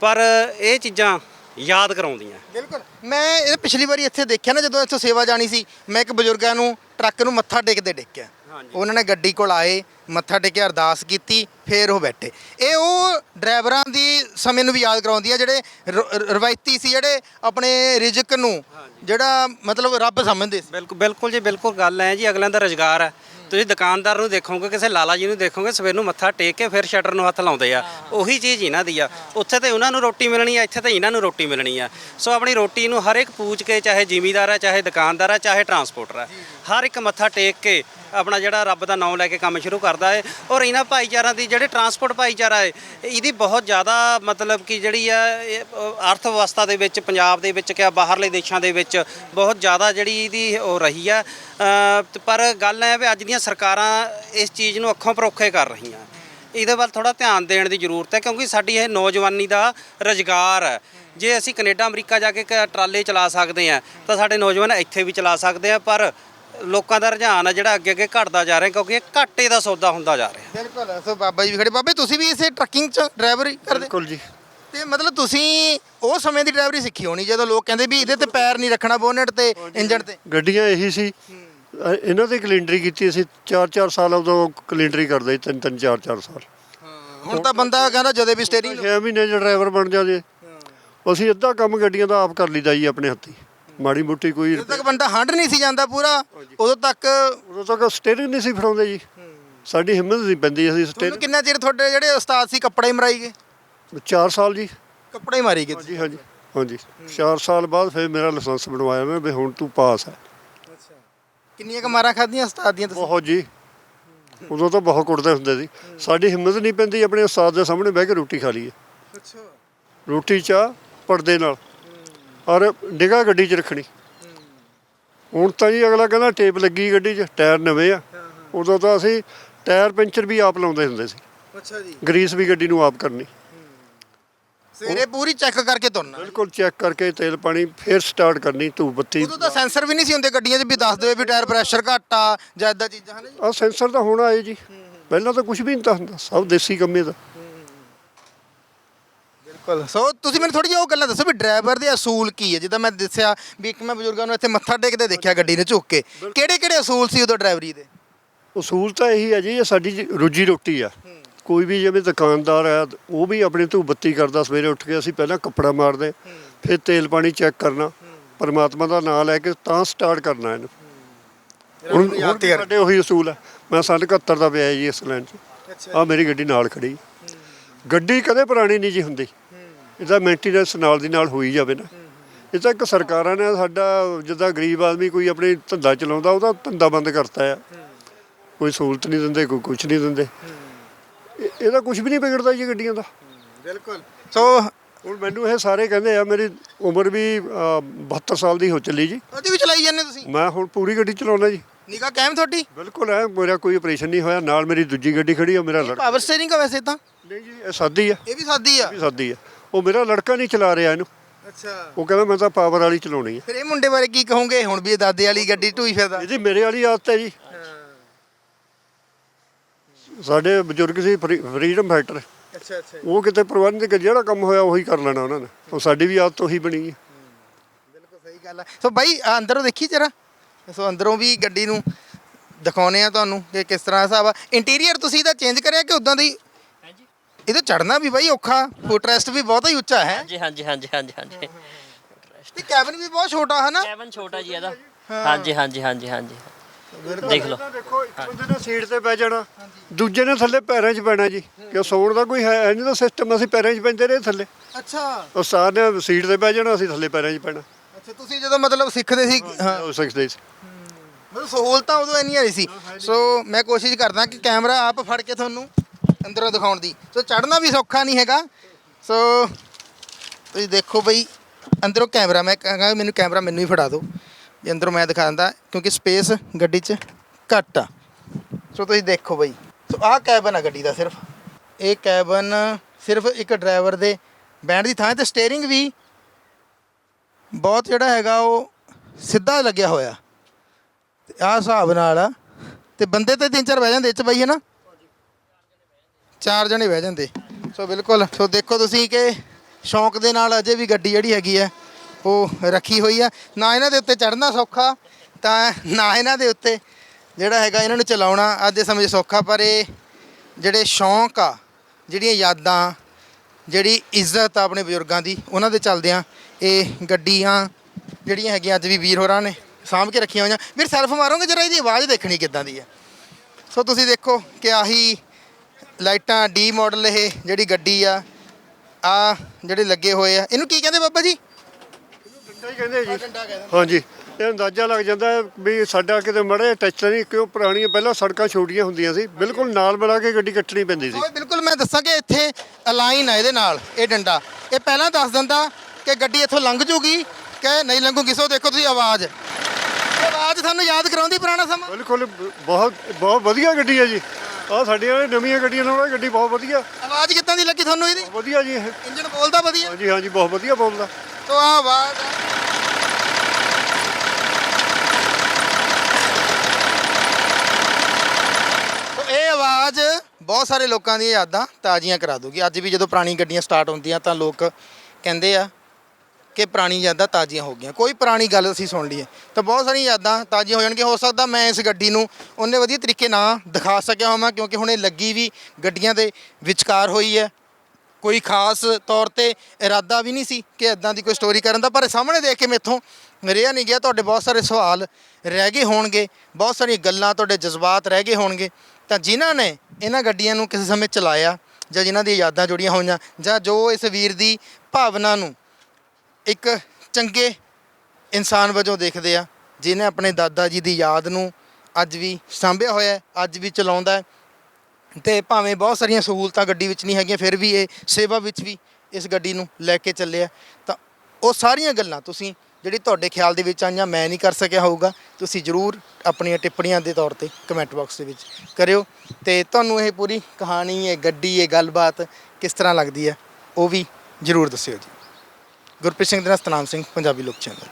ਪਰ ਇਹ ਚੀਜ਼ਾਂ ਯਾਦ ਕਰਾਉਂਦੀਆਂ। ਬਿਲਕੁਲ। ਮੈਂ ਇਹ ਪਿਛਲੀ ਵਾਰੀ ਇੱਥੇ ਦੇਖਿਆ ਨਾ, ਜਦੋਂ ਇੱਥੋਂ ਸੇਵਾ ਜਾਣੀ ਸੀ, ਮੈਂ ਇੱਕ ਬਜ਼ੁਰਗਾਂ ਨੂੰ, ਟਰੱਕ ਨੂੰ ਮੱਥਾ ਟੇਕਦੇ ਦੇਖਿਆ। ਉਹਨਾਂ ਨੇ ਗੱਡੀ ਕੋਲ ਆਏ ਮੱਥਾ ਟੇਕਿਆ ਅਰਦਾਸ ਕੀਤੀ ਫੇਰ ਉਹ ਬੈਠੇ। ਇਹ ਉਹ ਡਰਾਈਵਰਾਂ ਦੀ ਸਮੇਂ ਨੂੰ ਵੀ ਯਾਦ ਕਰਾਉਂਦੀ ਆ ਜਿਹੜੇ ਰ- ਰਵਾਇਤੀ ਸੀ ਜਿਹੜੇ ਆਪਣੇ ਰਿਜ਼ਕ ਨੂੰ ਜਿਹੜਾ ਮਤਲਬ ਰੱਬ ਸਮਝਦੇ ਸੀ। ਬਿਲਕੁਲ ਬਿਲਕੁਲ ਜੀ ਬਿਲਕੁਲ ਗੱਲ ਹੈ ਜੀ ਅਗਲਿਆਂ ਦਾ ਰੋਜ਼ਗਾਰ ਹੈ। ਤੁਸੀਂ ਦੁਕਾਨਦਾਰ ਨੂੰ ਦੇਖੋਗੇ ਕਿਸੇ ਲਾਲਾ ਜੀ ਨੂੰ ਦੇਖੋਗੇ ਸਵੇਰ ਨੂੰ ਮੱਥਾ ਟੇਕ ਕੇ ਫਿਰ ਸ਼ਟਰ ਨੂੰ ਹੱਥ ਲਾਉਂਦੇ ਆ। ਉਹੀ ਚੀਜ਼ ਇਹਨਾਂ ਦੀ ਆ। ਉੱਥੇ ਤੇ ਉਹਨਾਂ ਨੂੰ ਰੋਟੀ ਮਿਲਣੀ ਆ ਇੱਥੇ ਤੇ ਇਹਨਾਂ ਨੂੰ ਰੋਟੀ ਮਿਲਣੀ ਆ। ਸੋ ਆਪਣੀ ਰੋਟੀ ਨੂੰ ਹਰ ਇੱਕ ਪੂਛ ਕੇ ਚਾਹੇ ਜ਼ਿਮੀਦਾਰ ਹੈ ਚਾਹੇ ਦੁਕਾਨਦਾਰ ਹੈ ਚਾਹੇ ਟਰਾਂਸਪੋਰਟਰ ਹੈ ਹਰ ਇੱਕ ਮੱਥਾ ਟੇਕ ਕੇ ਆਪਣਾ ਜਿਹੜਾ ਰੱਬ ਦਾ ਨਾਮ ਲੈ ਕੇ ਕੰਮ ਸ਼ੁਰੂ ਕਰਦਾ ਹੈ ਔਰ ਇਹਨਾਂ ਭਾਈਚਾਰਿਆਂ ਦੀ ਜਿਹੜੇ ਟਰਾਂਸਪੋਰਟ ਭਾਈਚਾਰਾ ਹੈ ਇਹਦੀ ਬਹੁਤ ਜ਼ਿਆਦਾ ਮਤਲਬ ਕਿ ਜਿਹੜੀ ਆ ਇਹ, ਅਰਥ ਵਿਵਸਥਾ ਦੇ ਵਿੱਚ ਪੰਜਾਬ ਦੇ ਵਿੱਚ ਕਿਆ ਬਾਹਰਲੇ ਦੇਸ਼ਾਂ ਦੇ ਵਿੱਚ ਬਹੁਤ ਜ਼ਿਆਦਾ ਜਿਹੜੀ ਇਹਦੀ ਉਹ ਰਹੀ ਆ। ਪਰ ਗੱਲ ਹੈ ਵੀ ਅੱਜ ਦੀਆਂ ਸਰਕਾਰਾਂ ਇਸ ਚੀਜ਼ ਨੂੰ ਅੱਖੋਂ ਪਰੋਖੇ ਕਰ ਰਹੀਆਂ। ਇਹਦੇ ਵੱਲ ਥੋੜਾ ਧਿਆਨ ਦੇਣ ਦੀ ਜ਼ਰੂਰਤ ਹੈ ਕਿਉਂਕਿ ਸਾਡੀ ਇਹ ਨੌਜਵਾਨੀ ਦਾ ਰੁਜ਼ਗਾਰ ਹੈ। ਜੇ ਅਸੀਂ ਕੈਨੇਡਾ ਅਮਰੀਕਾ ਜਾ ਕੇ ਕ- ਟਰਾਲੇ ਚਲਾ ਸਕਦੇ ਆ ਤਾਂ ਸਾਡੇ ਨੌਜਵਾਨ ਇੱਥੇ ਵੀ ਚਲਾ ਸਕਦੇ ਆ ਪਰ ਲੋਕਾਂ ਦਾ ਰੁਝਾਨ ਆ ਜਿਹੜਾ ਅੱਗੇ ਅੱਗੇ ਘਟਦਾ ਜਾ ਰਿਹਾ ਕਿਉਂਕਿ ਇਹ ਘਾਟੇ ਦਾ ਸੌਦਾ ਹੁੰਦਾ ਜਾ ਰਿਹਾ। ਬਿਲਕੁਲ ਸੋ ਬਾਬਾ ਜੀ ਵੀ ਖੜੇ। ਬਾਬੇ ਤੁਸੀਂ ਵੀ ਇਸੇ ਟਰੱਕਿੰਗ ਚ ਡਰਾਈਵਰੀ ਕਰਦੇ? ਬਿਲਕੁਲ ਜੀ। ਤੇ ਮਤਲਬ ਤੁਸੀਂ ਉਹ ਸਮੇਂ ਦੀ ਡਰਾਈਵਰੀ ਸਿੱਖੀ ਹੋਣੀ ਜਦੋਂ ਲੋਕ ਕਹਿੰਦੇ ਵੀ ਇਹਦੇ ਤੇ ਪੈਰ ਨਹੀਂ ਰੱਖਣਾ ਬੋਨਟ ਤੇ ਇੰਜਣ ਤੇ। ਗੱਡੀਆਂ ਇਹੀ ਸੀ। ਅ, ਇਹਨਾਂ ਦੀ ਕੈਲੰਡਰੀ ਕੀਤੀ ਅਸੀਂ 4-4 ਸਾਲ ਉਦੋਂ ਕੈਲੰਡਰੀ ਕਰਦੇ ਸੀ ਤਿੰਨ ਤਿੰਨ 4-4 ਸਾਲ। ਹੁਣ ਤਾਂ ਬੰਦਾ ਕਹਿੰਦਾ ਜਦੋਂ ਵੀ ਸਟੇਰਿੰਗ 6 ਮਹੀਨੇ ਚ ਡਰਾਈਵਰ ਬਣ ਜਾਦੇ ਅਸੀਂ ਅੱਧਾ ਕੰਮ ਗੱਡੀਆਂ ਦਾ ਆਪ ਕਰ ਲਈਦਾ ਜੀ ਆਪਣੇ ਹੱਥੀ। ਮਾੜੀ ਮੋਟੀ ਕੋਈ ਜਦੋਂ ਤੱਕ ਬੰਦਾ ਹੰਡ ਨਹੀਂ ਸੀ ਜਾਂਦਾ ਪੂਰਾ ਉਦੋਂ ਤੱਕ ਉਦੋਂ ਤੱਕ ਸਟੀਅਰਿੰਗ ਨਹੀਂ ਸੀ ਫੜਾਉਂਦੇ ਜੀ। ਸਾਡੀ ਹਿੰਮਤ ਨਹੀਂ ਪੈਂਦੀ ਅਸੀਂ ਤੁਹਾਨੂੰ ਸਟੀਅਰਿੰਗ ਕਿੰਨਾ ਚਿਰ ਤੁਹਾਡੇ ਜਿਹੜੇ ਉਸਤਾਦ ਸੀ ਕੱਪੜੇ ਹੀ ਮਰਾਈ ਗਏ? 4 ਸਾਲ ਜੀ। ਕੱਪੜੇ ਹੀ ਮਾਰੀ ਗਏ ਹਾਂਜੀ ਹਾਂਜੀ ਹਾਂਜੀ। 4 ਸਾਲ ਬਾਅਦ ਫਿਰ ਮੇਰਾ ਲਾਇਸੈਂਸ ਬਣਵਾਇਆ ਮੈਂ ਵੀ ਹੁਣ ਤੂੰ ਪਾਸ ਹੈ। ਕਿੰਨੀਆਂ ਕਮਾਰਾਂ ਖਾਧੀਆਂ ਉਸਤਾਦ ਦੀਆਂ ਤੁਸੀਂ? ਬਹੁਤ ਜੀ। ਉਦੋਂ ਤਾਂ ਬਹੁਤ ਕੁੱਟਦੇ ਹੁੰਦੇ ਸੀ। ਸਾਡੀ ਹਿੰਮਤ ਨਹੀਂ ਪੈਂਦੀ ਆਪਣੇ ਉਸਤਾਦ ਦੇ ਸਾਹਮਣੇ ਬਹਿ ਕੇ ਰੋਟੀ ਖਾ ਲਈਏ। ਅੱਛਾ। ਰੋਟੀ ਚਾਹ ਪਰਦੇ ਨਾਲ। ਔਰ ਨਿਗਾਹ ਗੱਡੀ 'ਚ ਰੱਖਣੀ। ਹੁਣ ਤਾਂ ਜੀ ਅਗਲਾ ਕਹਿੰਦਾ ਟੇਪ ਲੱਗੀ ਗੱਡੀ 'ਚ ਟਾਇਰ ਨਵੇਂ ਆ। ਉਦੋਂ ਤਾਂ ਅਸੀਂ ਟਾਇਰ ਪੈਂਚਰ ਵੀ ਆਪ ਲਾਉਂਦੇ ਹੁੰਦੇ ਸੀ। ਅੱਛਾ ਜੀ। ਗਰੀਸ ਵੀ ਗੱਡੀ ਨੂੰ ਆਪ ਕਰਨੀ। ਸਵੇਰੇ ਪੂਰੀ ਚੈੱਕ ਕਰਕੇ ਤੁਰਨਾ। ਬਿਲਕੁਲ ਚੈੱਕ ਕਰਕੇ ਤੇਲ ਪਾਣੀ ਫਿਰ ਸਟਾਰਟ ਕਰਨੀ ਧੂਪ ਬੱਤੀ। ਉਦੋਂ ਤਾਂ ਸੈਂਸਰ ਵੀ ਨਹੀਂ ਸੀ ਹੁੰਦੇ ਗੱਡੀਆਂ 'ਚ ਵੀ ਦੱਸ ਦੇਵੇ ਵੀ ਟਾਇਰ ਪ੍ਰੈਸ਼ਰ ਘੱਟ ਆ ਜਾਂ ਇਦਾਂ ਚੀਜ਼ਾਂ ਹਨ ਜੀ? ਆ ਸੈਂਸਰ ਤਾਂ ਹੁਣ ਆਏ ਜੀ। ਪਹਿਲਾਂ ਤਾਂ ਕੁਝ ਵੀ ਨਹੀਂ ਤਾਂ ਹੁੰਦਾ ਸਭ ਦੇਸੀ ਕੰਮੇ ਦਾ। ਬਿਲਕੁਲ। ਸੋ ਤੁਸੀਂ ਮੈਨੂੰ ਥੋੜੀ ਜਿਹੀ ਉਹ ਗੱਲਾਂ ਦੱਸੋ ਵੀ ਡਰਾਈਵਰ ਦੇ ਅਸੂਲ ਕੀ ਹੈ? ਜਿੱਦਾਂ ਮੈਂ ਦੱਸਿਆ ਵੀ ਇੱਕ ਮੈਂ ਬਜ਼ੁਰਗਾਂ ਨੂੰ ਇੱਥੇ ਮੱਥਾ ਟੇਕਦੇ ਦੇਖਿਆ ਗੱਡੀ ਨੂੰ ਝੁੱਕ ਕੇ। ਕਿਹੜੇ ਕਿਹੜੇ ਅਸੂਲ ਸੀ ਉਦੋਂ ਡਰਾਈਵਰੀ ਦੇ? ਉਸੂਲ ਤਾਂ ਇਹੀ ਹੈ ਜੀ ਇਹ ਸਾਡੀ ਜੀ ਰੋਜੀ ਰੋਟੀ ਆ। ਕੋਈ ਵੀ ਜਿਵੇਂ ਦੁਕਾਨਦਾਰ ਹੈ ਉਹ ਵੀ ਆਪਣੀ ਧੂਪ ਬੱਤੀ ਕਰਦਾ ਸਵੇਰੇ ਉੱਠ ਕੇ ਅਸੀਂ ਪਹਿਲਾਂ ਕੱਪੜਾ ਮਾਰਦੇ ਫਿਰ ਤੇਲ ਪਾਣੀ ਚੈੱਕ ਕਰਨਾ ਪਰਮਾਤਮਾ ਦਾ ਨਾਮ ਲੈ ਕੇ ਤਾਂ ਸਟਾਰਟ ਕਰਨਾ ਇਹਨੂੰ। ਹੁਣ ਹੁਣ ਵੀ ਸਾਡੇ ਉਹੀ ਅਸੂਲ ਹੈ ਮੈਂ ਸੰਨ 71 ਦਾ ਪਿਆ ਜੀ ਇਸ ਲਾਈਨ 'ਚ। ਆ ਮੇਰੀ ਗੱਡੀ ਨਾਲ ਖੜੀ। ਗੱਡੀ ਕਦੇ ਪੁਰਾਣੀ ਨਹੀਂ ਜੀ ਹੁੰਦੀ। ਇਹਦਾ ਮੇਨਟੇਨੈਂਸ ਨਾਲ ਦੀ ਨਾਲ ਹੋਈ ਜਾਵੇ ਨਾ। ਇਹ ਤਾਂ ਇੱਕ ਸਰਕਾਰਾਂ ਨੇ ਸਾਡਾ ਜਿੱਦਾਂ ਗਰੀਬ ਆਦਮੀ ਕੋਈ ਆਪਣੀ ਧੰਦਾ ਚਲਾਉਂਦਾ ਉਹਦਾ ਧੰਦਾ ਬੰਦ ਕਰਤਾ ਆ। ਕੋਈ ਸਹੂਲਤ ਨਹੀਂ ਦਿੰਦੇ ਕੋਈ ਕੁਝ ਨਹੀਂ ਦਿੰਦੇ। ਇਹ- ਇਹਦਾ ਕੁਝ ਵੀ ਨਹੀਂ ਵਿਗੜਦਾ ਜੀ ਗੱਡੀਆਂ ਦਾ। ਬਿਲਕੁਲ। ਸੋ ਹੁਣ ਮੈਨੂੰ ਇਹ ਸਾਰੇ ਕਹਿੰਦੇ ਆ ਮੇਰੀ ਉਮਰ ਵੀ ਅ, 72 ਸਾਲ ਦੀ ਹੋ ਚੱਲੀ ਜੀ। ਉਹਦੀ ਵੀ ਚਲਾਈ ਜਾਂਦੇ ਤੁਸੀਂ? ਮੈਂ ਹੁਣ ਪੂਰੀ ਗੱਡੀ ਚਲਾਉਣਾ ਜੀ। ਨਿਗਾ ਕਾਇਮ ਤੁਹਾਡੀ? ਬਿਲਕੁਲ ਹੈ ਮੇਰਾ ਕੋਈ ਆਪਰੇਸ਼ਨ ਨਹੀਂ ਹੋਇਆ ਨਾਲ ਮੇਰੀ ਦੂਜੀ ਗੱਡੀ ਖੜੀ ਆ ਮੇਰਾ ਪਾਵਰ ਸਟੀਅਰਿੰਗ ਆ ਵੈਸੇ ਤਾਂ। ਨਹੀਂ ਜੀ ਇਹ ਸਾਦੀ ਆ। ਇਹ ਵੀ ਸਾਦੀ ਆ? ਇਹ ਵੀ ਸਾਦੀ ਆ। ਉਹ ਮੇਰਾ ਲੜਕਾ ਨਹੀਂ ਚਲਾ ਰਿਹਾ ਇਹਨੂੰ। ਅੱਛਾ। ਉਹ ਕਹਿੰਦਾ ਮੈਂ ਤਾਂ ਪਾਵਰ ਵਾਲੀ ਚਲਾਉਣੀ ਹੈ। ਫਿਰ ਇਹ ਮੁੰਡੇ ਬਾਰੇ ਕੀ ਕਹੋਗੇ? ਹੁਣ ਵੀ ਇਹ ਦਾਦੇ ਵਾਲੀ ਗੱਡੀ ਢੂਈ ਫਿਰਦਾ। ਇਹਦੀ ਮੇਰੇ ਵਾਲੀ ਆਦਤ ਹੈ ਜੀ। ਸਾਡੇ ਬਜ਼ੁਰਗ ਸੀ ਫਰੀडम ਫਾਈਟਰ ਅੱਛਾ ਅੱਛਾ। ਉਹ ਕਿਤੇ ਪ੍ਰਬੰਧ ਕਿ ਜਿਹੜਾ ਕੰਮ ਹੋਇਆ ਉਹੀ ਕਰ ਲੈਣਾ ਉਹਨਾਂ ਨੇ। ਉਹ ਸਾਡੀ ਵੀ ਆਦਤ ਉਹੀ ਬਣੀ ਹੈ। ਬਿਲਕੁਲ ਸਹੀ ਗੱਲ ਹੈ ਸੋ ਬਾਈ ਆਹ ਅੰਦਰੋਂ ਦੇਖੀ ਜਰਾ। ਸੋ ਅੰਦਰੋਂ ਵੀ ਗੱਡੀ ਨੂੰ ਦਿਖਾਉਨੇ ਆ ਤੁਹਾਨੂੰ ਕਿ ਕਿਸ ਤਰ੍ਹਾਂ ਦਾ ਹਿਸਾਬ ਆ। ਇੰਟੀਰੀਅਰ ਤੁਸੀਂ ਇਹਦਾ ਚੇਂਜ ਕਰਿਆ ਕਿ ਉਦਾਂ ਦੀ ਇਹਦੇ ਚੜਨਾ ਵੀ ਬਾਈ ਔਖਾ ਫੁੱਟਰੈਸਟ ਵੀ ਬਹੁਤ ਹੀ ਉੱਚਾ ਹੈ। ਹਾਂਜੀ ਹਾਂਜੀ ਹਾਂਜੀ ਹਾਂਜੀ ਹਾਂਜੀ। ਤੇ ਕੈਬਨ ਵੀ ਬਹੁਤ ਛੋਟਾ ਹੈ ਨਾ ਕੈਬਨ ਛੋਟਾ ਜੀ ਇਹਦਾ। ਹਾਂਜੀ ਹਾਂਜੀ ਹਾਂਜੀ ਹਾਂਜੀ। ਦੇਖ ਲਓ। ਦੇਖੋ ਇੱਕ ਬੰਦੇ ਨੇ ਸੀਟ ਤੇ ਬਹਿ ਜਾਣਾ ਦੂਜੇ ਨੇ ਥੱਲੇ ਪੈਰਾਂ 'ਚ ਪੈਣਾ ਜੀ। ਕਿ ਸੌਣ ਦਾ ਕੋਈ ਹੈ ਨਹੀਂ ਤਾਂ ਸਿਸਟਮ ਅਸੀਂ ਪੈਰਾਂ 'ਚ ਪੈਂਦੇ ਰਹੇ ਥੱਲੇ। ਅੱਛਾ। ਉਸਤਾਦ ਨੇ ਸੀਟ ਤੇ ਬਹਿ ਜਾਣਾ ਅਸੀਂ ਥੱਲੇ ਪੈਰਾਂ 'ਚ ਪੈਣਾ ਅੱਛਾ ਤੁਸੀਂ ਜਦੋਂ ਮਤਲਬ ਸਿੱਖਦੇ ਸੀ ਹਾਂ ਹੋ। ਸਕਦੇ ਸੀ। ਮਤਲਬ ਸਹੂਲਤਾਂ ਉਦੋਂ ਇੰਨੀਆਂ ਨਹੀਂ ਸੀ। ਸੋ ਮੈਂ ਕੋਸ਼ਿਸ਼ ਕਰਦਾ ਕਿ ਕੈਮਰਾ ਆਪ ਫੜ ਕੇ ਤੁਹਾਨੂੰ ਅੰਦਰੋਂ ਦਿਖਾਉਣ ਦੀ। ਸੋ ਚੜਨਾ ਵੀ ਸੌਖਾ ਨਹੀਂ ਹੈਗਾ। ਸੋ ਤੁਸੀਂ ਦੇਖੋ ਬਈ, ਅੰਦਰੋਂ ਕੈਮਰਾ, ਮੈਂ ਕਹਾਂਗਾ ਮੈਨੂੰ ਕੈਮਰਾ ਮੈਨੂੰ ਹੀ ਫੜਾ ਦਿਓ। ਵੀ ਅੰਦਰੋਂ ਮੈਂ ਦਿਖਾ ਦਿੰਦਾ, ਕਿਉਂਕਿ ਸਪੇਸ ਗੱਡੀ 'ਚ ਘੱਟ ਆ। ਸੋ ਤੁਸੀਂ ਦੇਖੋ ਬਈ। ਸੋ ਆਹ ਕੈਬਨ ਆ ਗੱਡੀ ਦਾ ਸਿਰਫ। ਇਹ ਕੈਬਨ ਸਿਰਫ ਇੱਕ ਡਰਾਈਵਰ ਦੇ ਬੈਠਣ ਦੀ ਥਾਂ ਤੇ ਸਟੀਅਰਿੰਗ ਵੀ ਬਹੁਤ ਜਿਹੜਾ ਹੈਗਾ ਉਹ ਸਿੱਧਾ ਲੱਗਿਆ ਹੋਇਆ। ਤੇ ਆਹ ਹਿਸਾਬ ਨਾਲ ਆ। ਤੇ ਬੰਦੇ ਤੇ ਤਿੰਨ ਚਾਰ ਬਹਿ ਜਾਂਦੇ ਚ ਬਈ ਹੈ ਨਾ। ਚਾਰ ਜਣੇ ਬਹਿ ਜਾਂਦੇ। ਸੋ ਬਿਲਕੁਲ, ਸੋ ਦੇਖੋ ਤੁਸੀਂ ਕਿ ਸ਼ੌਂਕ ਦੇ ਨਾਲ ਅਜੇ ਵੀ ਗੱਡੀ ਜਿਹੜੀ ਹੈਗੀ ਆ ਉਹ ਰੱਖੀ ਹੋਈ ਆ ਨਾ ਇਹਨਾਂ ਦੇ ਉੱਤੇ ਚੜਨਾ ਸੌਖਾ, ਤਾਂ ਨਾ ਇਹਨਾਂ ਦੇ ਉੱਤੇ ਜਿਹੜਾ ਹੈਗਾ ਇਹਨਾਂ ਨੂੰ ਚਲਾਉਣਾ ਅੱਜ ਦੇ ਸਮੇਂ 'ਚ ਸੌਖਾ, ਪਰ ਇਹ ਜਿਹੜੇ ਸ਼ੌਂਕ ਆ, ਜਿਹੜੀਆਂ ਯਾਦਾਂ, ਜਿਹੜੀ ਇੱਜ਼ਤ ਆ ਆਪਣੇ ਬਜ਼ੁਰਗਾਂ ਦੀ, ਉਹਨਾਂ ਦੇ ਚੱਲਦਿਆਂ ਇਹ ਗੱਡੀਆਂ ਜਿਹੜੀਆਂ ਹੈਗੀਆਂ ਅੱਜ ਵੀ ਵੀਰ ਹੋਰਾਂ ਨੇ ਸਾਂਭ ਕੇ ਰੱਖੀਆਂ ਹੋਈਆਂ। ਵੀਰ ਸੈਲਫ ਮਾਰੋਗੇ ਜਰਾ, ਇਹਦੀ ਆਵਾਜ਼ ਦੇਖਣੀ ਕਿੱਦਾਂ ਦੀ ਹੈ? ਸੋ ਤੁਸੀਂ ਦੇਖੋ ਕਿ ਆਹੀ ਲਾਈਟਾਂ ਡੀ ਮਾਡਲ ਇਹ ਜਿਹੜੀ ਗੱਡੀ ਆ ਆ ਜਿਹੜੇ ਲੱਗੇ ਹੋਏ ਆ। ਇਹਨੂੰ ਕੀ ਕਹਿੰਦੇ ਬਾਬਾ ਜੀ? ਡੰਡਾ ਹੀ ਕਹਿੰਦੇ ਜੀ। ਡੰਡਾ ਕਹਿੰਦੇ ਹਾਂਜੀ। ਤੇ ਅੰਦਾਜ਼ਾ ਲੱਗ ਜਾਂਦਾ ਵੀ ਸਾਡਾ ਕਿਤੇ ਮੜੇ ਟੱਚ ਨਹੀਂ ਕਿਉਂ ਪੁਰਾਣੀਆਂ ਪਹਿਲਾਂ ਸੜਕਾਂ ਛੋਟੀਆਂ ਹੁੰਦੀਆਂ ਸੀ ਬਿਲਕੁਲ ਨਾਲ ਮਿਲਾ ਕੇ ਗੱਡੀ ਕੱਟਣੀ ਪੈਂਦੀ ਸੀ। ਓਏ ਬਿਲਕੁਲ ਮੈਂ ਦੱਸਾਂ ਕਿ ਇੱਥੇ ਅਲਾਈਨ ਹੈ ਇਹਦੇ ਨਾਲ ਇਹ ਡੰਡਾ। ਇਹ ਪਹਿਲਾਂ ਦੱਸ ਦਿੰਦਾ ਕਿ ਗੱਡੀ ਇੱਥੋਂ ਲੰਘ ਜੂਗੀ ਕਿ ਨਹੀਂ ਲੰਘੂਗੀ। ਸੋ ਦੇਖੋ ਤੁਸੀਂ ਆਵਾਜ਼। ਇਹ ਆਵਾਜ਼ ਤੁਹਾਨੂੰ ਯਾਦ ਕਰਾਉਂਦੀ ਪੁਰਾਣਾ ਸਮਾਂ? ਬਿਲਕੁਲ ਬਹੁਤ ਬਹੁਤ ਵਧੀਆ ਗੱਡੀ ਹੈ ਜੀ। ਆਹ ਸਾਡੀਆਂ ਨਵੀਆਂ ਗੱਡੀਆਂ ਨਾਲੋਂ ਗੱਡੀ ਬਹੁਤ ਵਧੀਆ। ਆਵਾਜ਼ ਕਿੱਦਾਂ ਦੀ ਲੱਗੀ ਤੁਹਾਨੂੰ ਇਹਦੀ? ਵਧੀਆ ਜੀ। ਇਹ। ਇੰਜਨ ਬੋਲਦਾ ਵਧੀਆ? ਹਾਂਜੀ ਹਾਂਜੀ ਬਹੁਤ ਵਧੀਆ ਬੋਲਦਾ। ਤੋ ਆ ਆਵਾਜ਼ ਆ। ਤੋ ਇਹ ਆਵਾਜ਼ ਬਹੁਤ ਸਾਰੇ ਲੋਕਾਂ ਦੀਆਂ ਯਾਦਾਂ ਤਾਜ਼ੀਆਂ ਕਰਾ ਦੂਗੀ ਅੱਜ ਵੀ ਜਦੋਂ ਪੁਰਾਣੀ ਗੱਡੀਆਂ ਸਟਾਰਟ ਹੁੰਦੀਆਂ ਤਾਂ ਲੋਕ ਕਹਿੰਦੇ ਆ ਕਿ ਪੁਰਾਣੀ ਯਾਦਾਂ ਤਾਜ਼ੀਆਂ ਹੋ ਗਈਆਂ। ਕੋਈ ਪੁਰਾਣੀ ਗੱਲ ਅਸੀਂ ਸੁਣ ਲਈਏ। ਤਾਂ ਬਹੁਤ ਸਾਰੀਆਂ ਯਾਦਾਂ ਤਾਜ਼ੀਆਂ ਹੋ ਜਾਣਗੀਆਂ। ਹੋ ਸਕਦਾ ਮੈਂ ਇਸ ਗੱਡੀ ਨੂੰ ਉਹਨੇ ਵਧੀਆ ਤਰੀਕੇ ਨਾਲ ਦਿਖਾ ਸਕਿਆ ਹੋਵਾਂ, ਕਿਉਂਕਿ ਹੁਣ ਇਹ ਲੱਗੀ ਵੀ ਗੱਡੀਆਂ ਦੇ ਵਿਚਕਾਰ ਹੋਈ ਹੈ। ਕੋਈ ਖਾਸ ਤੌਰ ਤੇ ਇਰਾਦਾ ਵੀ ਨਹੀਂ ਸੀ ਕਿ ਇਦਾਂ ਦੀ ਕੋਈ ਸਟੋਰੀ ਕਰਨ ਦਾ, ਪਰ ਸਾਹਮਣੇ ਦੇਖ ਕੇ ਮੇਥੋਂ ਰਿਹਾ ਨਹੀਂ ਗਿਆ। ਤੁਹਾਡੇ ਬਹੁਤ ਸਾਰੇ ਸਵਾਲ ਰਹਿ ਗਏ ਹੋਣਗੇ। ਬਹੁਤ ਸਾਰੀਆਂ ਗੱਲਾਂ ਤੁਹਾਡੇ ਜਜ਼ਬਾਤ ਰਹਿ ਗਏ ਹੋਣਗੇ। ਤਾਂ ਜਿਨ੍ਹਾਂ ਨੇ ਇਹਨਾਂ ਗੱਡੀਆਂ ਨੂੰ ਕਿਸੇ ਸਮੇਂ ਚਲਾਇਆ ਜਾਂ ਜਿਨ੍ਹਾਂ ਦੀਆਂ ਯਾਦਾਂ ਜੁੜੀਆਂ ਹੋਈਆਂ ਜਾਂ ਜੋ ਇਸ ਵੀਰ ਦੀ ਭਾਵਨਾ ਨੂੰ ਇੱਕ ਚੰਗੇ ਇਨਸਾਨ ਵਜੋਂ ਦੇਖਦੇ ਆ, ਜਿਹਨੇ ਆਪਣੇ ਦਾਦਾ ਜੀ ਦੀ ਯਾਦ ਨੂੰ ਅੱਜ ਵੀ ਸਾਂਭਿਆ ਹੋਇਆ ਅੱਜ ਵੀ ਚਲਾਉਂਦਾ ਹੈ। ਤੇ ਭਾਵੇਂ ਬਹੁਤ ਸਾਰੀਆਂ ਸਹੂਲਤਾਂ ਗੱਡੀ ਵਿੱਚ ਨਹੀਂ ਹੈਗੀਆਂ, ਫਿਰ ਵੀ ਇਹ ਸੇਵਾ ਵਿੱਚ ਵੀ ਇਸ ਗੱਡੀ ਨੂੰ ਲੈ ਕੇ ਚੱਲਿਆ। ਤਾਂ ਉਹ ਸਾਰੀਆਂ ਗੱਲਾਂ ਤੁਸੀਂ ਜਿਹੜੀ ਤੁਹਾਡੇ ਖਿਆਲ ਦੇ ਵਿੱਚ ਆਈਆਂ, ਮੈਂ ਨਹੀਂ ਕਰ ਸਕਿਆ ਹੋਊਗਾ, ਤੁਸੀਂ ਜਰੂਰ ਆਪਣੀਆਂ ਟਿੱਪਣੀਆਂ ਦੇ ਤੌਰ ਤੇ ਕਮੈਂਟ ਬਾਕਸ ਦੇ ਵਿੱਚ ਕਰਿਓ। ਤੇ ਤੁਹਾਨੂੰ ਇਹ ਪੂਰੀ ਕਹਾਣੀ, ਇਹ ਗੱਡੀ, ਇਹ ਗੱਲਬਾਤ ਕਿਸ ਤਰ੍ਹਾਂ ਲੱਗਦੀ ਹੈ, ਉਹ ਵੀ ਜਰੂਰ ਦੱਸਿਓ ਜੀ। ਗੁਰਪ੍ਰੀਤ ਸਿੰਘ ਦੇ ਨਾਲ ਸਤਨਾਮ ਸਿੰਘ ਪੰਜਾਬੀ ਲੋਕ ਚੈਨਲ।